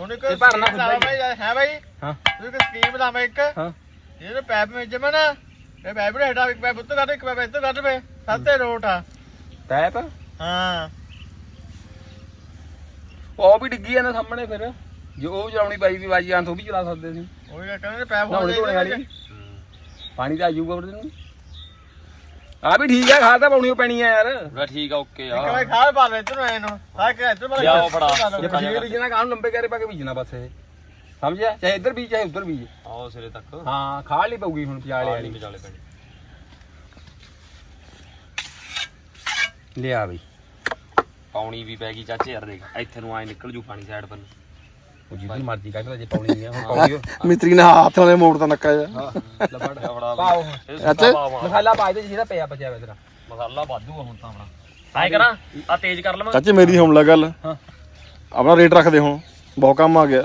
ਹੁਣ ਇੱਕ ਇਹ ਭਰਨਾ ਸਕੀਮ ਖੁੱਲ੍ਹਾ ਹੀ ਲਾਵਾਂ ਹੈ। ਬਾਈ? ਹਾਂ। ਤੂੰ ਇੱਕ ਸਕੀਮ ਲਾਵਾਂ ਇੱਕ। ਹਾਂ। ਇਹਦੇ ਪੈਪ ਵਿੱਚ ਜਮਾ ਨਾ ਇਹ ਪੈਪ ਨੇ ਹਟਾ ਇੱਕ ਪੈਪ ਉੱਤੇ ਕੱਢ ਇੱਕ ਪੈਪ ਇੱਥੇ ਕੱਢ ਪਏ ਸੱਤੇ ਰੋਟ ਆ। ਟੈਪ ਹਾਂ। ਉਹ ਵੀ ਡਿੱਗੀ ਆ ਨਾ ਸਾਹਮਣੇ ਫਿਰ। ਜੋ ਉਹ ਚਲਾਉਣੀ ਪਾਈ ਵੀ ਬਾਜੀ ਆਂ ਤੋਂ ਵੀ ਚਲਾ ਸਕਦੇ ਸੀ ਉਹ ਵੀ ਕਹਿੰਦੇ ਪੈਪ ਨਾ ਹੋ ਉਹਦੇ ਧੋਣੇ ਵਾਲੀ ਜਾਏਗਾ ਪਾਣੀ ਤਾਂ ਆਜੂਗਾ ਉਹਦੇ ਨੂੰ ਆ ਵੀ ਠੀਕ ਆ ਖਾਦ ਤਾਂ ਪਾਉਣੀ ਓ ਪੈਣੀ ਆ ਯਾਰ। ਬਾ ਠੀਕ ਆ ਓਕੇ ਇੱਕ ਆ ਵਾਰ ਖਾਲ ਪਾ ਲੈ ਤੈਨੂੰ ਐ ਨੂੰ। ਸਾਰਾ ਕਿ ਇੱਧਰ ਪਾ ਲਿਆਓ ਫੜਾ। ਜੇ ਪਸੀਨੇ ਬੀਜਣਾ ਕਾਹਨੂੰ ਲੰਬੇ ਕਰੇ ਪਾ ਕੇ ਬੀਜਣਾ ਬਸ ਇਹ। ਸਮਝਿਆ? ਚਾਹੇ ਇੱਧਰ ਬੀਜ ਚਾਹੇ ਉੱਧਰ ਬੀਜ। ਆਓ ਸਿਰੇ ਤੱਕ। ਹਾਂ ਖਾਲ ਨਹੀਂ ਪਊਗੀ ਹੁਣ ਪਿਆਲੇ ਨਹੀਂ ਵਾਲੀ। ਵਿਚਾਲੇ ਪੈਣੀ। ਲਿਆ ਬਈ। ਪਾਉਣੀ ਵੀ ਪੈ ਗਈ ਚਾਚੇ ਯਾਰ ਦੇਖ ਇੱਥੇ ਨੂੰ ਆਏ ਨਿਕਲ ਜੂ ਪਾਣੀ ਸਾਈਡ ਪਰ ਉਹ ਜਿੱਦਨ ਮਰਜ਼ੀ ਕੱਢ ਲੈ ਜੇ ਪਾਉਣੀ ਨਹੀਂ ਆ ਹੁਣ ਪਾਉਣੀ ਮਿਸਤਰੀ ਨੇ ਹੱਥ ਨਾਲੇ ਮੋੜ ਤਾਂ ਨੱਕਾ ਜਾ ਲਫੜ ਫੜਾ ਪਾਓ। ਇਹ ਅੱਛਾ। ਸੁੱਕਾ ਪਾਵਾਂ ਮਸਾਲਾ ਪਾ ਦੇ ਜਿਹੜਾ ਪਿਆ ਬਚਿਆ ਵਾ ਤੇਰਾ। ਮਸਾਲਾ ਵਾਧੂ ਆ ਹੁਣ ਤਾਂ ਆਪਣਾ। ਐ ਕਰਾਂ ਆ ਤੇਜ਼ ਕਰ ਲਵਾਂ। ਚਾਚੇ ਮੇਰੀ ਹੁਣ ਲਾ ਗੱਲ। ਹਾਂ। ਆਪਣਾ ਰੇਟ ਰੱਖਦੇ ਹੁਣ। ਬਹੁਤ ਕੰਮ ਆ ਗਿਆ।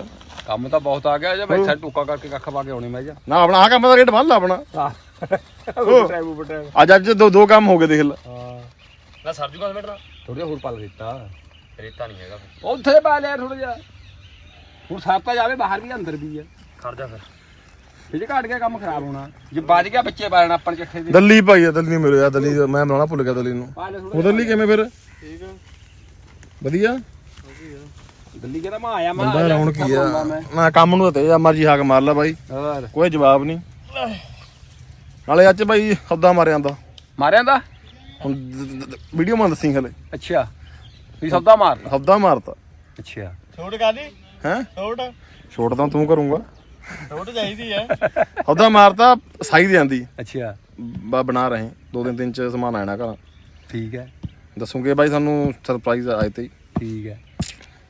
ਕੰਮ ਤਾਂ ਬਹੁਤ ਆ ਗਿਆ ਜੇ ਬੈਠਾ ਟੂਕਾ ਕਰਕੇ ਕੱਖ ਪਾ ਕੇ ਆਉਣੀ ਮੈਂ ਜਾ ਨਾ ਆਪਣਾ ਆ ਕੰਮ ਦਾ ਰੇਟ ਵੱਧ ਲਾ ਆਪਣਾ। ਬਟਰੈਬੂ ਅੱਜ ਅੱਜ ਦੋ ਦੋ ਕੰਮ ਹੋ ਗਏ ਦੇਖ ਲੈ। ਹਾਂ। ਨਾ ਸਰਜੂਗਾ ਸਿਮਟ ਦਾ ਥੋੜਾ ਹੋਰ ਪਲ ਦਿੱਤਾ ਰੇਤਾ। ਨਹੀਂ ਹੈਗਾ। ਫਿਰ। ਉੱਥੇ ਪਾ ਲਿਆ ਥੋੜਾ ਜਿਹਾ। ਹੁਣ ਸਾਪਾ ਜਾਵੇ ਬਾਹਰ ਵੀ ਅੰਦਰ ਵੀ ਆ। ਖੜ ਜਾ ਫਿਰ। ਇਹ ਜੇ ਘਟ ਗਿਆ ਕੰਮ ਖਰਾਬ ਹੋਣਾ। ਜੇ ਵੱਜ ਗਿਆ ਬੱਚੇ ਪਾਲਣਾ ਆਪਾਂ ਚੱਠੇ ਦੇ। ਦੱਲੀ ਭਾਈ ਆ ਦੱਲੀ ਮੇਰੇ ਆ ਦੱਲੀ ਮੈਂ ਬਣਾਉਣਾ ਭੁੱਲ ਗਿਆ ਦੱਲੀ ਨੂੰ। ਪਾ ਲੈ ਉਹ ਦੱਲੀ ਕਿਵੇਂ ਫਿਰ? ਠੀਕ ਆ। ਵਧੀਆ? ਦਿੱਲੀ ਕਹਿੰਦਾ ਮੈਂ ਆਇਆ ਮੈਂ ਬੰਦਾ ਰੌਣ ਕੀ ਆ। ਮੈਂ। ਨਾ ਕੰਮ ਨੂੰ ਤੇ ਆ ਮਰਜ਼ੀ ਹਾਕ ਮਾਰ ਲੈ ਬਾਈ ਹੋਰ। ਕੋਈ ਜਵਾਬ ਨਹੀਂ। ਨਾਲੇ ਅੱਜ ਭਾਈ ਸੌਦਾ ਮਾਰਿਆ ਦਾ। ਮਾਰਿਆ ਦਾ? ਹੁਣ ਵੀਡੀਓ ਮੈਂ ਦੱਸੀ ਹਲੇ। ਅੱਛਾ। ਵੀ ਸੌਦਾ ਮਾਰ ਹਫਦਾ ਮਾਰਤਾ। ਅੱਛਾ। ਛੋਟ ਕਾਦੀ? ਹੈ? ਛੋਟ। ਛੋਟ ਤਾਂ ਤੂੰ ਕਰੂੰਗਾ। ਛੋਟ ਚਾਹੀਦੀ ਹੈ। ਹਫਦਾ ਮਾਰਤਾ ਸਾਈ ਦੇ ਆਂਦੀ। ਅੱਛਾ। ਬਾ ਬਣਾ ਰਹੇ। ਦੋ ਦਿਨ ਤਿੰਨ ਚ ਸਮਾਨ ਆਣਾ ਘਰ। ਠੀਕ ਹੈ। ਦੱਸੂਗੇ ਬਾਈ ਸਾਨੂੰ ਸਰਪ੍ਰਾਈਜ਼ ਆਏ ਤੇ। ਠੀਕ ਹੈ।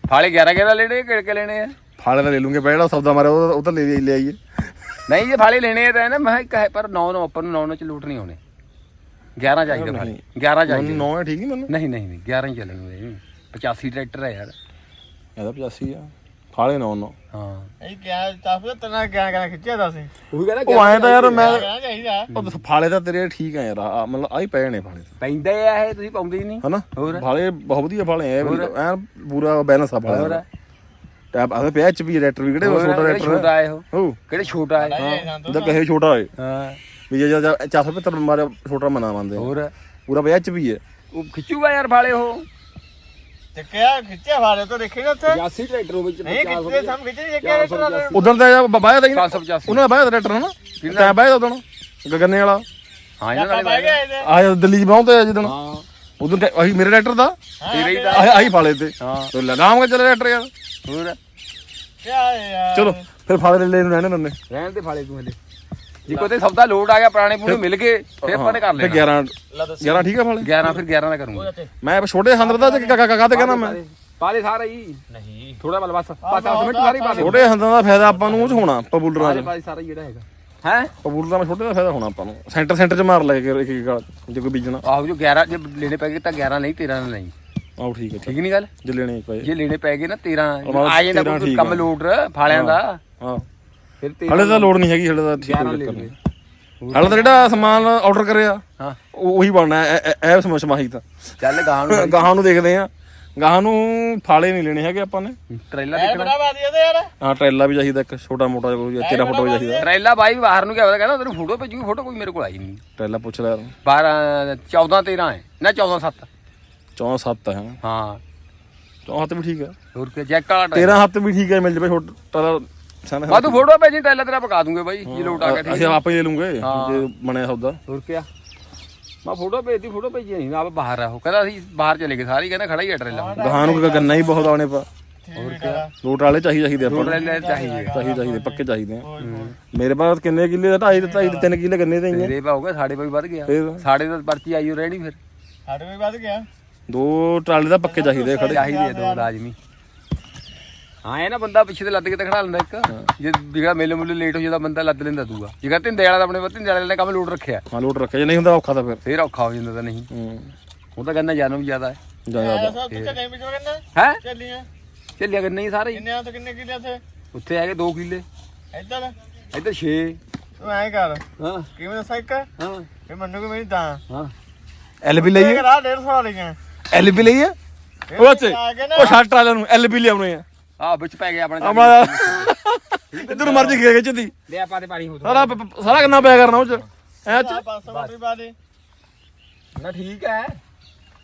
ਫਾਲੇ 11 11 ਲੈਣੇ ਕਿਹੜੇ ਕਿ ਲੈਣੇ ਆ? ਫਾਲੇ ਤਾਂ ਲੈ ਲੂੰਗੇ ਪਹਿਲਾਂ ਸੌਦਾ ਮਾਰਿਆ ਉਹ ਉਹ ਤਾਂ ਲੈ ਲੈ ਆਈਏ। ਨਹੀਂ ਜੇ ਫਾਲੇ ਲੈਣੇ ਆ ਤਾਂ ਨਾ ਮੈਂ ਕਿਹਾ ਪਰ 9 9 ਆਪਾਂ ਨੂੰ 9 9 ਚ ਲੂਟ ਨਹੀਂ ਆਉਣੇ 11 ਚਾਹੀਦੇ ਫਾਲੇ 11 ਚਾਹੀਦੇ। ਨੌ ਹੈ ਠੀਕ ਹੀ ਮੈਨੂੰ। ਨਹੀਂ ਨਹੀਂ ਨਹੀਂ 11 ਹੀ ਚੱਲਣਗੇ। 85 ਟਰੈਕਟਰ ਹੈ ਯਾਰ। ਇਹਦਾ 85 ਆ। ਫਾਲੇ ਨੌ ਨੌ ਹਾਂ। ਇਹ ਕਿਆ ਤਾਫ ਤਨਾ ਕਿਆ ਕਿਆ ਖਿੱਚਿਆ ਦਾ ਸੀ ਉਹ ਕਹਿੰਦਾ ਉਹ ਆਏ ਤਾਂ ਯਾਰ ਮੈਂ ਕਿਆ ਚਾਹੀਦਾ? ਉਹ ਫਾਲੇ ਤਾਂ ਤੇਰੇ ਠੀਕ ਆ ਯਾਰ ਆਹ ਮਤਲਬ ਆਹੀ ਪਏ ਨੇ ਫਾਲੇ ਤਾਂ। ਪੈਂਦੇ ਆ ਇਹ ਤੁਸੀਂ ਪਾਉਂਦੇ ਹੀ ਨਹੀਂ। ਹਨਾ? ਹੋਰ? ਫਾਲੇ ਬਹੁਤ ਵਧੀਆ ਫਾਲੇ ਐ ਐ ਪੂਰਾ ਬੈਲੈਂਸ ਆ ਹੋਰ? ਫਾਲੇ ਟੈਪ ਆਦੇ ਪਿਆ ਐਚਪੀ ਰੈਟਰ ਵੀ ਕਿਹੜੇ ਹੋਰ ਛੋਟਾ ਕਿਹੜੇ ਰੈਟਰ ਛੋਟਾ ਹੈ ਉਹ ਹੋ ਕਿਹੜੇ ਛੋਟਾ ਹੈ। ਇਹਦਾ ਕਹੇ ਛੋਟਾ ਹੋਏ। ਹਾਂ। ਵੀ ਜੇ ਜਦ 475 ਮਾਰੇ ਛੋਟਾ ਮਨਾ ਮੰਨਦੇ ਆ। ਹੋਰ? ਪੂਰਾ ਪਿਆ ਐਚਪੀ ਹੈ ਉਹ ਖਿੱਚੂਗਾ ਯਾਰ ਫਾਲੇ ਉਹ। ਚੱਕਿਆ ਖਿੱਚਿਆ ਵਾਲੇ ਤੋਂ ਦੇਖੀ ਨਾ ਉੱਥੇ? 85 ਟਰੈਕਟਰ ਵਿੱਚ ਨਹੀਂ ਖਿੱਚੇ ਉਦੋਂ ਤਾਂ ਬਾਇਆ ਤਾਂ ਹੀ 585 ਉਹਨਾਂ ਦਾ ਬਾਇਆ ਤੈਂ ਉਦੋਂ ਗਗਨੇ ਵਾਲਾ। ਹਾਂ ਇਹਨਾਂ ਨਾਲ ਬਹਿ ਗਏ ਇਹਦੇ ਆਇਆ ਦਿੱਲੀ ਚ ਬਾਉਂਦੇ ਆ ਜਿੱਦਣ। ਹਾਂ। ਉਦੋਂ ਆਹੀ ਮੇਰੇ ਰੈਟਰ ਦਾ। ਤੇਰੇ ਹੀ ਦਾ। ਆਹੀ ਆਹੀ ਫਾਲੇ ਤੇ। ਹਾਂ। ਤੇ ਲਗਾਵਾਂਗੇ ਚੱਲ ਰੈਟਰ ਯਾਰ? ਹੋਰ? ਕਿਆ ਹੈ ਯਾਰ। ਚਲੋ ਫਿਰ ਫਾਲੇ ਲੈ ਨੂੰ ਰਹਿਣੇ ਨੰਨੇ ਰਹਿਣ ਦੇ ਫਾਲੇ ਤੂੰ ਹਲੇ ਜੇ ਕੋਈ ਤੇ ਸੌਦਾ ਲੋਡ ਆ ਗਿਆ ਪੁਰਾਣੇ ਪੂਰੇ ਮਿਲ ਗਏ ਫਿਰ ਆਪਾਂ ਨੇ ਕਰ ਲੈਣਾ। 11 11 ਠੀਕ ਆ ਫਾਲੇ? 11 ਫਿਰ 11 ਦਾ ਕਰੂੰਗਾ। ਮੈਂ ਛੋਟੇ ਹੰਦਰ ਦਾ ਤੇ ਕਾਕਾ ਕਾਕਾ ਤੇ ਕਹਿੰਦਾ ਮੈਂ। ਪਾ ਦੇ ਸਾਰਾ ਹੀ। ਨਹੀਂ। ਥੋੜਾ ਬਲ ਬਸ ਬਸ 10 ਮਿੰਟ ਸਾਰੀ ਪਾ ਦੇ। ਛੋਟੇ ਹੰਦਾਂ ਦਾ ਫਾਇਦਾ ਆਪਾਂ ਨੂੰ ਉਹ ਚ ਹੋਣਾ ਪਬੂਲਰਾਂ ਚ ਪਾ ਦੇ ਸਾਰਾ ਹੀ ਜਿਹੜਾ ਹੈਗਾ। ਹੈ? ਪਬੂਲਰਾਂ ਵਿੱਚ ਛੋਟੇ ਦਾ ਫਾਇਦਾ ਹੋਣਾ ਆਪਾਂ ਨੂੰ। ਸੈਂਟਰ ਸੈਂਟਰ ਚ ਮਾਰ ਲੈ ਕੇ ਇੱਕ ਇੱਕ ਗਾਲ ਜੇ ਕੋਈ ਬੀਜਣਾ। ਆਹੋ ਜੋ 11 ਜੇ ਲੈਣੇ ਪੈ ਗਏ ਤਾਂ 11 ਨਹੀਂ 13 ਨਹੀਂ। ਆਓ ਠੀਕ ਹੈ ਠੀਕ ਨਹੀਂ ਗੱਲ? ਜੇ ਲੈਣੇ ਪਏ। ਜੇ ਲੈਣੇ ਪੈ ਗਏ ਨਾ 13 ਬਸ ਆ ਜਾਂਦਾ 13 ਕੋਈ ਠੀਕ ਕੰਮ। ਲੋਡ ਫਾਲਿਆਂ ਦਾ। ਹਾਂ। ਫਿਰ 13 ਹਲੇ ਤਾਂ ਲੋੜ ਨਹੀਂ ਹੈਗੀ ਹਲੇ ਤਾਂ ਠੀਕ 11 ਹੋ ਨਹੀਂ। ਹਲੇ ਤਾਂ ਜਿਹੜਾ ਸਮਾਨ ਆਰਡਰ ਕਰਿਆ ਹਾਂ। ਉਹ- ਉਹੀ ਬਣਨਾ ਐ ਸਮਝ ਸਮਾਹੀ ਤਾਂ। ਚੱਲ ਗਾਂ ਨੂੰ ਗਾਹਾਂ ਨੂੰ ਦੇਖਦੇ ਆ ਗਾਹਾਂ ਨੂੰ ਫਾਲੇ ਨਹੀਂ ਲੈਣੇ ਹੈਗੇ ਆਪਾਂ ਨੇ। ਟਰੇਲਾ ਦੇਖਣਾ। ਬੜਾ ਬਾਦੀ ਇਹਦੇ ਯਾਰ। ਹਾਂ ਟਰੇਲਾ ਵੀ ਚਾਹੀਦਾ ਇੱਕ ਛੋਟਾ ਮੋਟਾ ਜਿਹਾ ਕੋਈ ਤੇਰਾ ਫੋਟੋ ਵੀ ਚਾਹੀਦਾ। ਟਰੇਲਾ ਬਾਈ ਬਾਹਰ ਨੂੰ ਕਿਹਾ ਪਤਾ ਕਹਿੰਦਾ ਤੈਨੂੰ ਫੋਟੋ ਭੇਜੂਗੀ ਫੋਟੋ ਕੋਈ ਮੇਰੇ ਕੋਲ ਆਈ ਨਹੀਂ। ਟਰੇਲਾ ਪੁੱਛ ਲੈ 12 14 13 ਹੈ। ਨਾ 14 7 ਚੌਂ ਸੱਤ ਹੈ ਹਾਂ। ਚੌਂ ਹੱਥ ਵੀ ਠੀਕ ਹੈ। ਹੋਰ ਕੀ ਜੈਕ ਵਾਲਾ ਟਰੇਲਾ। 13 ਹੱਥ ਵੀ ਠੀਕ ਹੈ ਮਿਲ ਜਵੇ ਛੋਟਾ ਸਨ ਬਾ ਤੂੰ ਫੋਟੋ ਭੇਜੀ ਟਰੇਲਾ ਤੇਰਾ ਪਕਾ ਦੂੰਗੇ ਬਾਈ ਜੇ ਲੋਟ ਆ ਗਿਆ ਠੀਕ ਅਸੀਂ ਆਪੇ ਹੀ ਲੈ ਲੂੰਗੇ ਹਾਂ। ਜੇ ਬਣਿਆ ਸੌਦਾ। ਹੋਰ ਕੀ ਮੈਂ ਫੋਟੋ ਭੇਜਦੀ ਫੋਟੋ ਭੇਜੀ ਨਹੀਂ ਆਪ ਬਾਹਰ ਆ ਉਹ। ਕਹਿੰਦਾ ਅਸੀਂ ਬਾਹਰ ਚਲੇ ਗਏ ਸਾਰੇ ਹੀ ਕਹਿੰਦਾ ਖੜਾ ਹੀ ਆ ਟਰੇਲਾ ਗਾਹਾਂ ਨੂੰ ਗੰਨਾ ਹੀ ਬਹੁਤ ਆਉਣੇ ਪਾ। ਹੋਰ ਕਿਆ? ਲੋਟ ਵਾਲੇ ਚਾਹੀਦੇ ਚਾਹੀਦੇ ਆਪਾਂ ਨੂੰ। ਟਰੇਲਾ ਚਾਹੀਏ ਚਾਹੀਦੇ ਚਾਹੀਦੇ ਪੱਕੇ ਚਾਹੀਦੇ ਆ। ਮੇਰੇ ਪਾਸ ਕਿੰਨੇ ਕਿੱਲੇ ਦਾ? ਢਾਈ ਢਾਈ ਤਿੰਨ ਕਿੱਲੇ ਗੰਨੇ ਦੇ ਹੀ ਆ। ਤੇਰੇ ਪਾਉਗਾ ਸਾਡੇ ਪਾ ਵੀ ਵੱਧ ਗਿਆ। ਫਿਰ? ਸਾਡੇ ਤਾਂ ਪਰਚੀ ਆਈ ਹੋ ਰਹਿਣੀ ਫਿਰ। ਸਾਡੇ ਵੀ ਵੱਧ ਗਿਆ। ਦੋ ਟਰਾਲੇ ਦਾ ਪੱਕੇ ਚਾਹੀਦੇ ਆ ਖੜੇ। ਚਾਹੀਦੀ ਹੈ ਦੋ ਲਾਜ਼ਮੀ। ਹਾਂ ਇਹ ਨਾ ਬੰਦਾ ਪਿੱਛੇ ਤੇ ਲੱਦ ਕੇ ਤੇ ਖੜਾ ਲੈਂਦਾ ਇੱਕ। ਜੇ ਜਿਹੜਾ ਮੇਲੇ ਮੁੱਲੇ ਲੇਟ ਹੋ ਜਾਂਦਾ ਬੰਦਾ ਲੱਦ ਲੈਂਦਾ ਦੂਗਾ। ਜਿਹੜਾ ਤਿੰਦੇ ਵਾਲਾ ਤਾਂ ਆਪਣੇ ਤਿੰਦੇ ਵਾਲੇ ਨੇ ਕੰਮ ਲੋਡ ਰੱਖਿਆ। ਹਾਂ ਲੋਟ ਰੱਖਿਆ ਜੇ ਨਹੀਂ ਹੁੰਦਾ ਔਖਾ ਤਾਂ ਫਿਰ। ਫੇਰ ਔਖਾ ਹੋ ਜਾਂਦਾ ਤਾਂ ਨਹੀਂ। ਹੂੰ। ਉਹ ਤਾਂ ਕਹਿੰਦਾ ਜਾਨੋਂ ਵੀ ਜ਼ਿਆਦਾ ਹੈ। ਜਾ ਐ ਜਾ ਸਭ ਤੂੰ ਚੱਲੇ ਵਿੱਚ ਕਰਨਾ ਹੈ? ਚੱਲੀਆਂ ਚੱਲਿਆ ਕਰਨਾ ਹੀ ਸਾਰੇ। ਕਿੰਨੇ ਆ ਤੇ ਕਿੰਨੇ ਕਿੱਲੇ ਥੇ ਉੱਥੇ? ਹੈਗੇ 2 ਕਿੱਲੇ। ਇੱਧਰ? ਇੱਧਰ 6 ਤੂੰ ਐ ਕਰ। ਹਾਂ। ਕਿਵੇਂ ਦੱਸਾਂ ਇੱਕ? ਹਾਂ। ਇਹ ਮੰਨੂ ਕਿ ਮੇਰੀ ਤਾਂ। ਹਾਂ। ਐਲ ਵੀ ਲਈਏ ਰਾਹ 150 ਵਾਲੀਆਂ ਐਲ ਵੀ ਲਈਏ ਉਹ ਕੇ ਨਾ ਉਹ ਛੱਡ ਟਰਾਲੇ ਨੂੰ। ਐਲ ਵੀ ਲਿਆਉਣੇ ਆ। ਆ ਵਿੱਚ ਪੈ ਗਿਆ ਆਪਣੇ ਆਪਣਾ ਇਧਰ ਮਰਜ਼ੀ ਖਿੱਚਦੀ ਲੈ ਆਪਾਂ ਤੇ ਪਾਣੀ ਹੋ ਸਾਰਾ ਪ- ਪ- ਸਾਰਾ ਕਿੰਨਾ ਪਿਆ ਕਰਨਾ ਉਹ ਚ? ਐ ਚ? 500 ਵਾਲੀ ਪਾ ਦੇ। ਨਾ ਠੀਕ ਹੈ।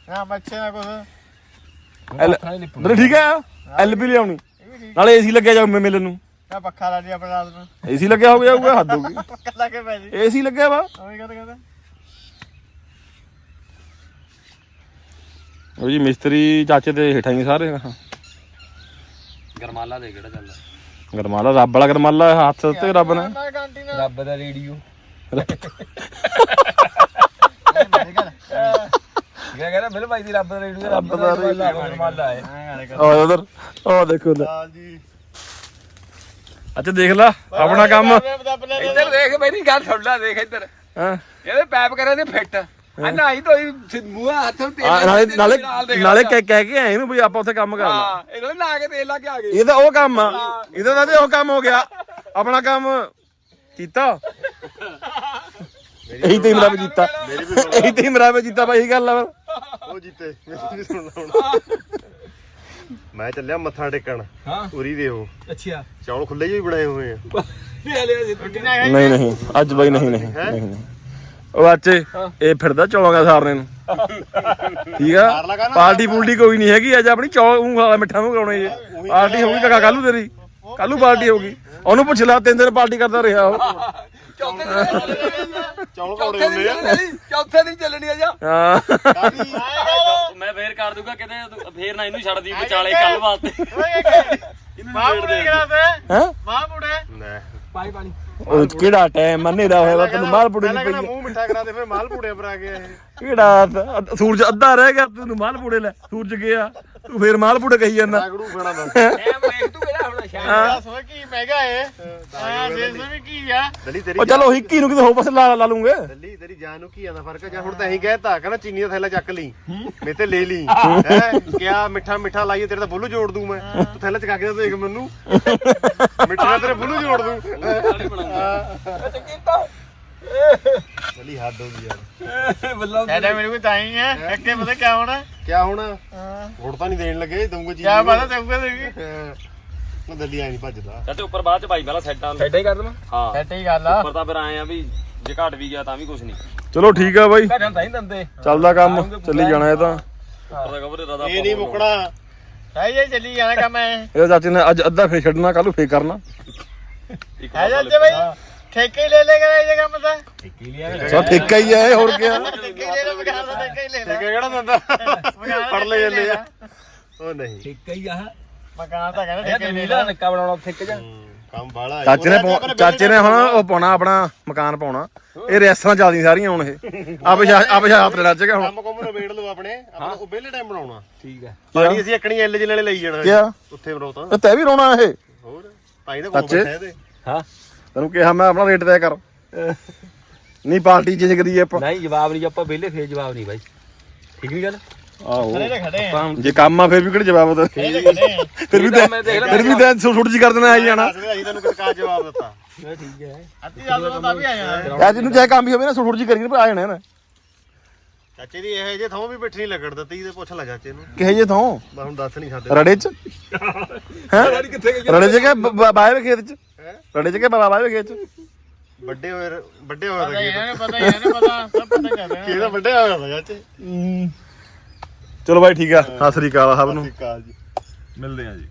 ਨਾ ਮੱਛੇ ਨਾ ਕੁਛ। ਐਲ ਦਰ ਠੀਕ ਹੈ ਐਲ ਵੀ ਲਿਆਉਣੀ ਨਾਲੇ ਏਸੀ ਲੱਗਿਆ ਜਾਊ ਮੇ ਮਿਲਣ ਨੂੰ। ਨਾ ਪੱਖਾ ਲਾ ਦੀ ਆਪਣੇ ਰਾਤ ਨੂੰ। ਏਸੀ ਲੱਗਿਆ ਹੋ ਜਾਊਗਾ ਹੱਦ ਹੋ ਗਈ। ਪੱਕਾ ਲਾ ਕੇ ਪੈ ਜੀ। ਏਸੀ ਲੱਗਿਆ ਵਾ। ਉਹੀ ਕਹਿੰਦਾ ਕਹਿੰਦਾ ਉਹ ਜੀ ਮਿਸਤਰੀ ਚਾਚੇ ਤੇ ਹੇਠਾਂ ਹੀ ਸਾਰੇ। ਗਰਮਾਲਾ ਦੇ ਕਿਹੜਾ ਚੱਲਦਾ? ਗਰਮਾਲਾ ਰੱਬ ਵਾਲਾ ਗਰਮਾਲਾ ਹੱਥ ਉੱਤੇ ਰੱਬ ਨੇ। ਰੱਬ ਦਾ ਰੇਡੀਓ। ਕਿਹਾ ਕਹਿੰਦਾ ਬਿਲ ਭਾਈ ਦੀ ਰੱਬ ਦਾ ਰੇਡੀਓ ਰੱਬ ਦਾ ਰੇਡੀਓ। ਮਾਲਾ ਹੈ। ਉਹ ਉਧਰ ਉਹ ਦੇਖੋ ਲਾਲ ਜੀ। ਅੱਛਾ ਦੇਖ ਲੈ ਆਪਣਾ ਕੰਮ। ਇੱਧਰ ਦੇਖ ਮੇਰੀ ਗੱਲ ਸੁਣ ਲੈ ਦੇਖ ਇੱਧਰ। ਹਾਂ? ਇਹਦੇ ਪੈਪ ਕਰੇ ਨੇ ਫਿੱਟ। ਆ ਨਹੀਂ ਤੋਈ ਮੂੰਹ ਹੱਥ ਨੂੰ ਤੇਲ ਆ, ਲਾ ਨਾਲੇ ਕੇ ਨਾਲੇ ਨਾਲ ਦੇਖ ਨਾਲੇ ਲਾ। ਕਹਿ ਕਹਿ ਕੇ ਆਏ ਨੂੰ ਵੀ ਆਪਾਂ ਉੱਥੇ ਕੰਮ ਕਰਨਾ। ਹਾਂ ਇਹਨਾਂ ਨੇ ਲਾ ਕੇ ਤੇਲ ਲਾ ਕੇ ਆ ਗਏ। ਇਹ ਤਾਂ ਉਹ ਕੰਮ ਆ। ਇਹਦਾ ਤਾਂ ਤੇ ਉਹ ਕੰਮ ਹੋ ਗਿਆ। ਆਪਣਾ ਕੰਮ ਕੀਤਾ। ਇਹੀ ਤੇ ਮੇਰਾ ਵੀ ਕੀਤਾ ਇਹੀ ਤੇ ਮੇਰਾ ਵੀ ਕੀਤਾ ਭਾਈ ਇਹ ਗੱਲ ਆ। ਫਿਰ ਉਹ ਜੀਤੇ ਮੇਰੀ ਸੁਣਨਾ ਹੁਣ ਮੈਂ ਚੱਲਿਆ ਮੱਥਾ ਟੇਕਣ। ਹਾਂ। ਉਰੀ ਦੇ ਉਹ। ਅੱਛਾ। ਚੌਲ ਖੁੱਲੇ ਜਿਹੇ ਹੀ ਬਣਾਏ ਹੋਏ ਆ। ਲੈ ਲਿਆ ਜੀ ਨਹੀਂ ਨਹੀਂ। ਅੱਜ ਬਾਈ ਨਹੀਂ ਨਹੀਂ। ਨਹੀਂ ਨਹੀਂ। ਉਹ ਅੱਜ ਇਹ ਫਿਰਦਾ ਚੌਲਾਂਗਾ ਸਾਰਨੇ ਨੂੰ। ਠੀਕ ਆ? ਪਾਰਟੀ ਪੂਲਟੀ ਕੋਈ ਨਹੀਂ ਹੈਗੀ ਅੱਜ ਆਪਣੀ ਚੌਲ ਊਂ ਖਾ ਮਿੱਠਾ ਮੂੰਹ ਕਰਾਉਣੇ ਜੇ ਪਾਰਟੀ ਹੋਊਗੀ ਕਾਕਾ ਕੱਲੂ ਤੇਰੀ। ਕੱਲੂ ਪਾਰਟੀ ਹੋਊਗੀ। ਉਹਨੂੰ ਪੁੱਛ ਲੈ ਤਿੰਨ ਦਿਨ ਪਾਰਟੀ ਕਰਦਾ ਰਿਹਾ ਉਹ। ਚੌਥੇ ਦਿਨ ਚੌਲ ਚੌਥੇ ਕੋੜੇ ਦਿਨ ਹੁੰਦੇ ਆ ਚੱਲਣੀ ਚੌਥੇ ਦਿਨ ਚੱਲਣੀ ਆ ਜਾ। ਹਾਂ। ਮੈਂ ਫੇਰ ਕਰ ਦੂੰਗਾ ਕਿਤੇ ਫੇਰ ਨਾ ਇਹਨੂੰ ਛੱਡਦੀ ਵਿਚਾਲੇ ਕੱਲ ਵਾਸਤੇ ਮਾਂ ਮੁੜੇ ਕਰਾਤੇ ਹੈ? ਮਾਂ ਮੁੜੇ ਲੈ। ਪਾਈ ਪਾਣੀ ਉਹ ਕਿਹੜਾ ਟਾਈਮ ਮੰਨੇਦਾ ਹੋਇਆ ਵਾ ਤੈਨੂੰ ਮਾਲਪੂੜੇ ਪਹਿਲਾਂ ਦੀ ਕਹਿੰਦਾ ਪਈ ਮੂੰਹ ਮਿੱਠਾ ਕਰਾ ਦੇ ਫਿਰ ਮਾਲਪੂੜੇ ਪਰ ਆ ਗਿਆ ਇਹ ਕਿਹੜਾ ਸੂਰਜ ਅੱਧਾ ਰਹਿ ਗਿਆ ਤੈਨੂੰ ਮਾਲਪੂੜੇ ਲੈ। ਸੂਰਜ ਗਿਆ ਤੂੰ ਫੇਰ ਮਾਲਪੂੜੇ ਕਹੀ ਜਾਂਦਾ। ਆਗੜੂ ਖਾਣਾ ਦਾ ਟਾਈਮ ਵੇਖ ਤੂੰ ਕਿਹੜਾ ਹੋਣਾ ਸ਼ਾਮ ਦੱਸ ਵੇ ਕੀ ਮਹਿੰਗਾ ਏ? ਹਾਂ ਜੇ ਵੀ ਕੀ ਆ। ਦਲੀ ਤੇਰੀ ਉਹ ਚਲੋ ਹਿੱਕੀ ਨੂੰ ਕਿਤੇ ਹੋਰ ਪਾਸੇ ਲਾ ਲਾ ਲੂੰਗੇ। ਦੱਲੀ ਤੇਰੀ ਜਾਨ ਨੂੰ ਕੀ ਆਂਦਾ ਫ਼ਰਕ? ਆ ਜਾਂ ਹੁਣ ਤਾਂ ਅਸੀਂ ਕਹਿਤਾ ਕਹਿੰਦਾ ਚੀਨੀ ਦਾ ਥੈਲਾ ਚੱਕ ਲਈ। ਮੇ ਤੇ ਲੈ ਲਈ। ਹੈ। ਕਿਆ ਮਿੱਠਾ ਮਿੱਠਾ ਲਾਈਏ ਤੇਰੇ ਤਾਂ ਬੁੱਲੂ ਜੋੜ ਦੂੰ ਮੈਂ। ਤੂੰ ਥੈਲਾ ਚਕਾ ਕੇ ਦੇਖ ਮੈਨੂੰ। ਮਿੱਠਾ ਤੇਰੇ ਬੁੱਲੂ ਜੋੜ ਦੂੰ। ਚੱਲੀ ਹੱਦ ਹੋ ਗਈ ਯਾਰ। ਬੱਲਾ ਐਡਾ ਮੇਰੇ ਕੋਲ ਤਾਂ ਹੀ ਹੈ? ਅੱਗੇ ਪਤਾ ਕਿਆ ਹੋਣਾ? ਕਿਆ ਹੁਣ? ਹਾਂ। ਹੁਣ ਤਾਂ ਨਹੀਂ ਦੇਣ ਲੱਗੇ ਦਊਂਗਾ ਚੀਨੀ ਕਿਆ ਪਤਾ ਦੇਊਗਾ ਤੇ ਦੱਲੀ ਆਈ ਨਹੀਂ ਭੱਜਦਾ। ਚਾਚੇ ਉੱਪਰ ਬਾਅਦ ਚ ਪਾਈ ਪਹਿਲਾਂ ਸੈੱਟਾਂ ਛੱਡੇ ਹੀ ਕਰ ਦਵਾਂ ਹਾਂ। ਐਟੇ ਹੀ ਗੱਲ ਆ ਉੱਪਰ ਤਾਂ ਫਿਰ ਆਏ ਆ ਵੀ ਜੇ ਘਟ ਵੀ ਗਿਆ ਤਾਂ ਵੀ ਕੁਝ ਨਹੀਂ ਚਲੋ ਠੀਕ ਆ ਬਾਈ। ਘਰਾਂ ਤਾਂ ਹੀ ਦੰਦੇ। ਚੱਲਦਾ ਕੰਮ ਚੱਲੀ ਜਾਣਾ ਇਹ ਤਾਂ। ਉੱਪਰ ਦਾ ਕਵਰ ਰਦਾ ਇਹ ਨਹੀਂ ਮੁੱਕਣਾ। ਸਹੀ ਹੈ ਚੱਲੀ ਜਾਣਾ ਕੰਮ ਐ। ਇਹ ਚਾਚੇ ਨੇ ਅੱਜ ਅੱਧਾ ਫੇਰ ਛੱਡਣਾ ਕੱਲ ਨੂੰ ਫੇਰ ਕਰਨਾ। ਇੱਕ ਹੈ ਜਾ ਬਈ ਠੇਕੇ ਹੀ ਲੈ ਲੈ ਕਰ ਇਹ ਕੰਮ ਤਾਂ। ਚਲ ਠੇਕਾ ਹੀ ਆ ਇਹ ਹੋਰ ਕੀ ਠੇਕੇ ਹੀ ਲੈ ਲੈ ਬਗਾਰ ਦਾ ਠੇਕੇ ਹੀ ਲੈ ਲੈ। ਠੇਕਾ ਕਿਹੜਾ ਦਿੰਦਾ? ਫੜ ਲੈ ਜਾਂਦੇ ਆ। ਉਹ ਨਹੀਂ। ਠੇਕਾ ਹੀ ਆ। ਮਕਾਨ ਤਾਂ ਕਹਿੰਦਾ ਇਹ ਠੇਕੇ ਤੇ ਹੀ ਲੈ ਨੀਲਾ ਲੈ। ਨਿੱਕਾ ਬਣਾਉਣਾ ਠੇਕੇ ਜਾ ਕੰਮ ਬਾਲਾ ਚਾਚੇ ਨੇ ਪਾਉ- ਚਾਚੇ ਨੇ ਹੁਣ ਉਹ ਪਾਉਣਾ ਆਪਣਾ ਮਕਾਨ ਪਾਉਣਾ। ਇਹ ਰੈਸਾਂ ਚੱਲਦੀਆਂ ਸਾਰੀਆਂ ਹੁਣ ਇਹ। ਆਪੇ ਸ਼ਾ- ਆਪੇ ਹੱਥ ਲੈ ਲੱਜੇਗਾ ਹੁਣ। ਕੰਮ ਕੰਮ ਨਵੇੜ ਲਓ ਆਪਣੇ। ਆਪਾਂ ਉਹ ਵਿਹਲੇ ਟਾਈਮ ਬਣਾਉਣਾ। ਠੀਕ ਹੈ। ਪਾਣੀ ਅਸੀਂ ਇੱਕਣੀ ਐਲ ਜੀ ਨਾਲੇ ਲਈ ਜਾਣਾ। ਕਿਆ? ਉੱਥੇ ਬਣਾਓ ਤਾਂ। ਤੇ ਤੈ ਵੀ ਰੋਣਾ ਇਹ। ਹੋਰ? ਤਾਂ ਹੀ ਤਾਂ ਕੋਲ ਚਾਚੇ। ਬੈਠਾ ਇਹਦੇ। ਹਾਂ। ਤੈਨੂੰ ਕਿਹਾ ਮੈਂ ਆਪਣਾ ਰੇਟ ਤੈਅ ਕਰ। ਨਹੀਂ ਪਾਰਟੀ ਚੇਂਜ ਕਰੀਏ ਆਪਾਂ। ਨਹੀਂ ਜਵਾਬ ਨਹੀਂ ਆਪਾਂ ਵਿਹਲੇ ਫੇਰ ਜਵਾਬ ਨਹੀਂ ਬਾਈ। ਠੀਕ ਨਹੀਂ ਗੱਲ? ਆਹੋ। ਖੜੇ ਤਾਂ ਖੜੇ ਆ। ਜੇ ਕੰਮ ਆ ਫਿਰ ਵੀ ਕਿਹੜੇ ਜਵਾਬ ਦਾ? ਖੜੇ ਤਾਂ ਖੜੇ ਆ। ਫਿਰ ਵੀ। ਫਿਰ ਵੀ ਤਾਂ ਛੁੱਟ ਜੀ ਕਰ ਦੇਣਾ ਆਈ ਜਾਣਾ। ਅਸੀਂ ਤੈਨੂੰ ਜਵਾਬ ਦਿੱਤਾ। ਠੀਕ ਹੈ। ਤਾਂ ਵੀ ਆ ਜਾਣਾ। ਯਾਰ ਜਿਹਨੂੰ ਚਾਹੇ ਕੰਮ ਵੀ ਹੋਵੇ ਨਾ ਛੁੱਟ ਜੀ ਕਰੀ ਆ ਜਾਣਾ ਨਾ ਚਾਚੇ ਦੀ ਇਹ ਜੇ ਥਾਂ ਵੀ ਬਿੱਠ ਨਹੀਂ ਲੱਗਣ ਦਿੱਤੀ ਤੇ ਪੁੱਛ ਲੈ ਚਾਚੇ ਨੂੰ। ਕਿਹੇ ਜੇ ਥੋਂ? ਮੈਂ ਹੁਣ ਦੱਸ ਨਹੀਂ ਸਕਦੇ। ਰੜੇ ਚ? ਹੈ? ਕਿੱਥੇ ਗਈ ਰੜੇ ਚ ਕਿ ਬ- ਬਾਏ ਵੇ ਖੇਤ ਚ? ਰੜੇ ਚ ਕਿ ਵੇ ਖੇਤ ਚ? ਵੱਡੇ ਹੋਏ ਵੱਡੇ ਹੋਏ ਪਤਾ ਤਾਂ ਇਹਨਾਂ ਨੂੰ ਪਤਾ ਇਹਨਾਂ ਨੂੰ ਪਤਾ ਸਭ ਪਤਾ ਕਰ ਕੀ ਇਹਦਾ ਵੱਡੇ ਹੋਇਆ ਤਾਂ ਚਾਚੇ। ਚਲੋ ਬਾਈ ਠੀਕ ਆ। ਸਤਿ ਸ੍ਰੀ ਅਕਾਲ ਸਭ ਨੂੰ। ਸਿੱਕਾ ਜੀ। ਮਿਲਦੇ ਆ ਜੀ।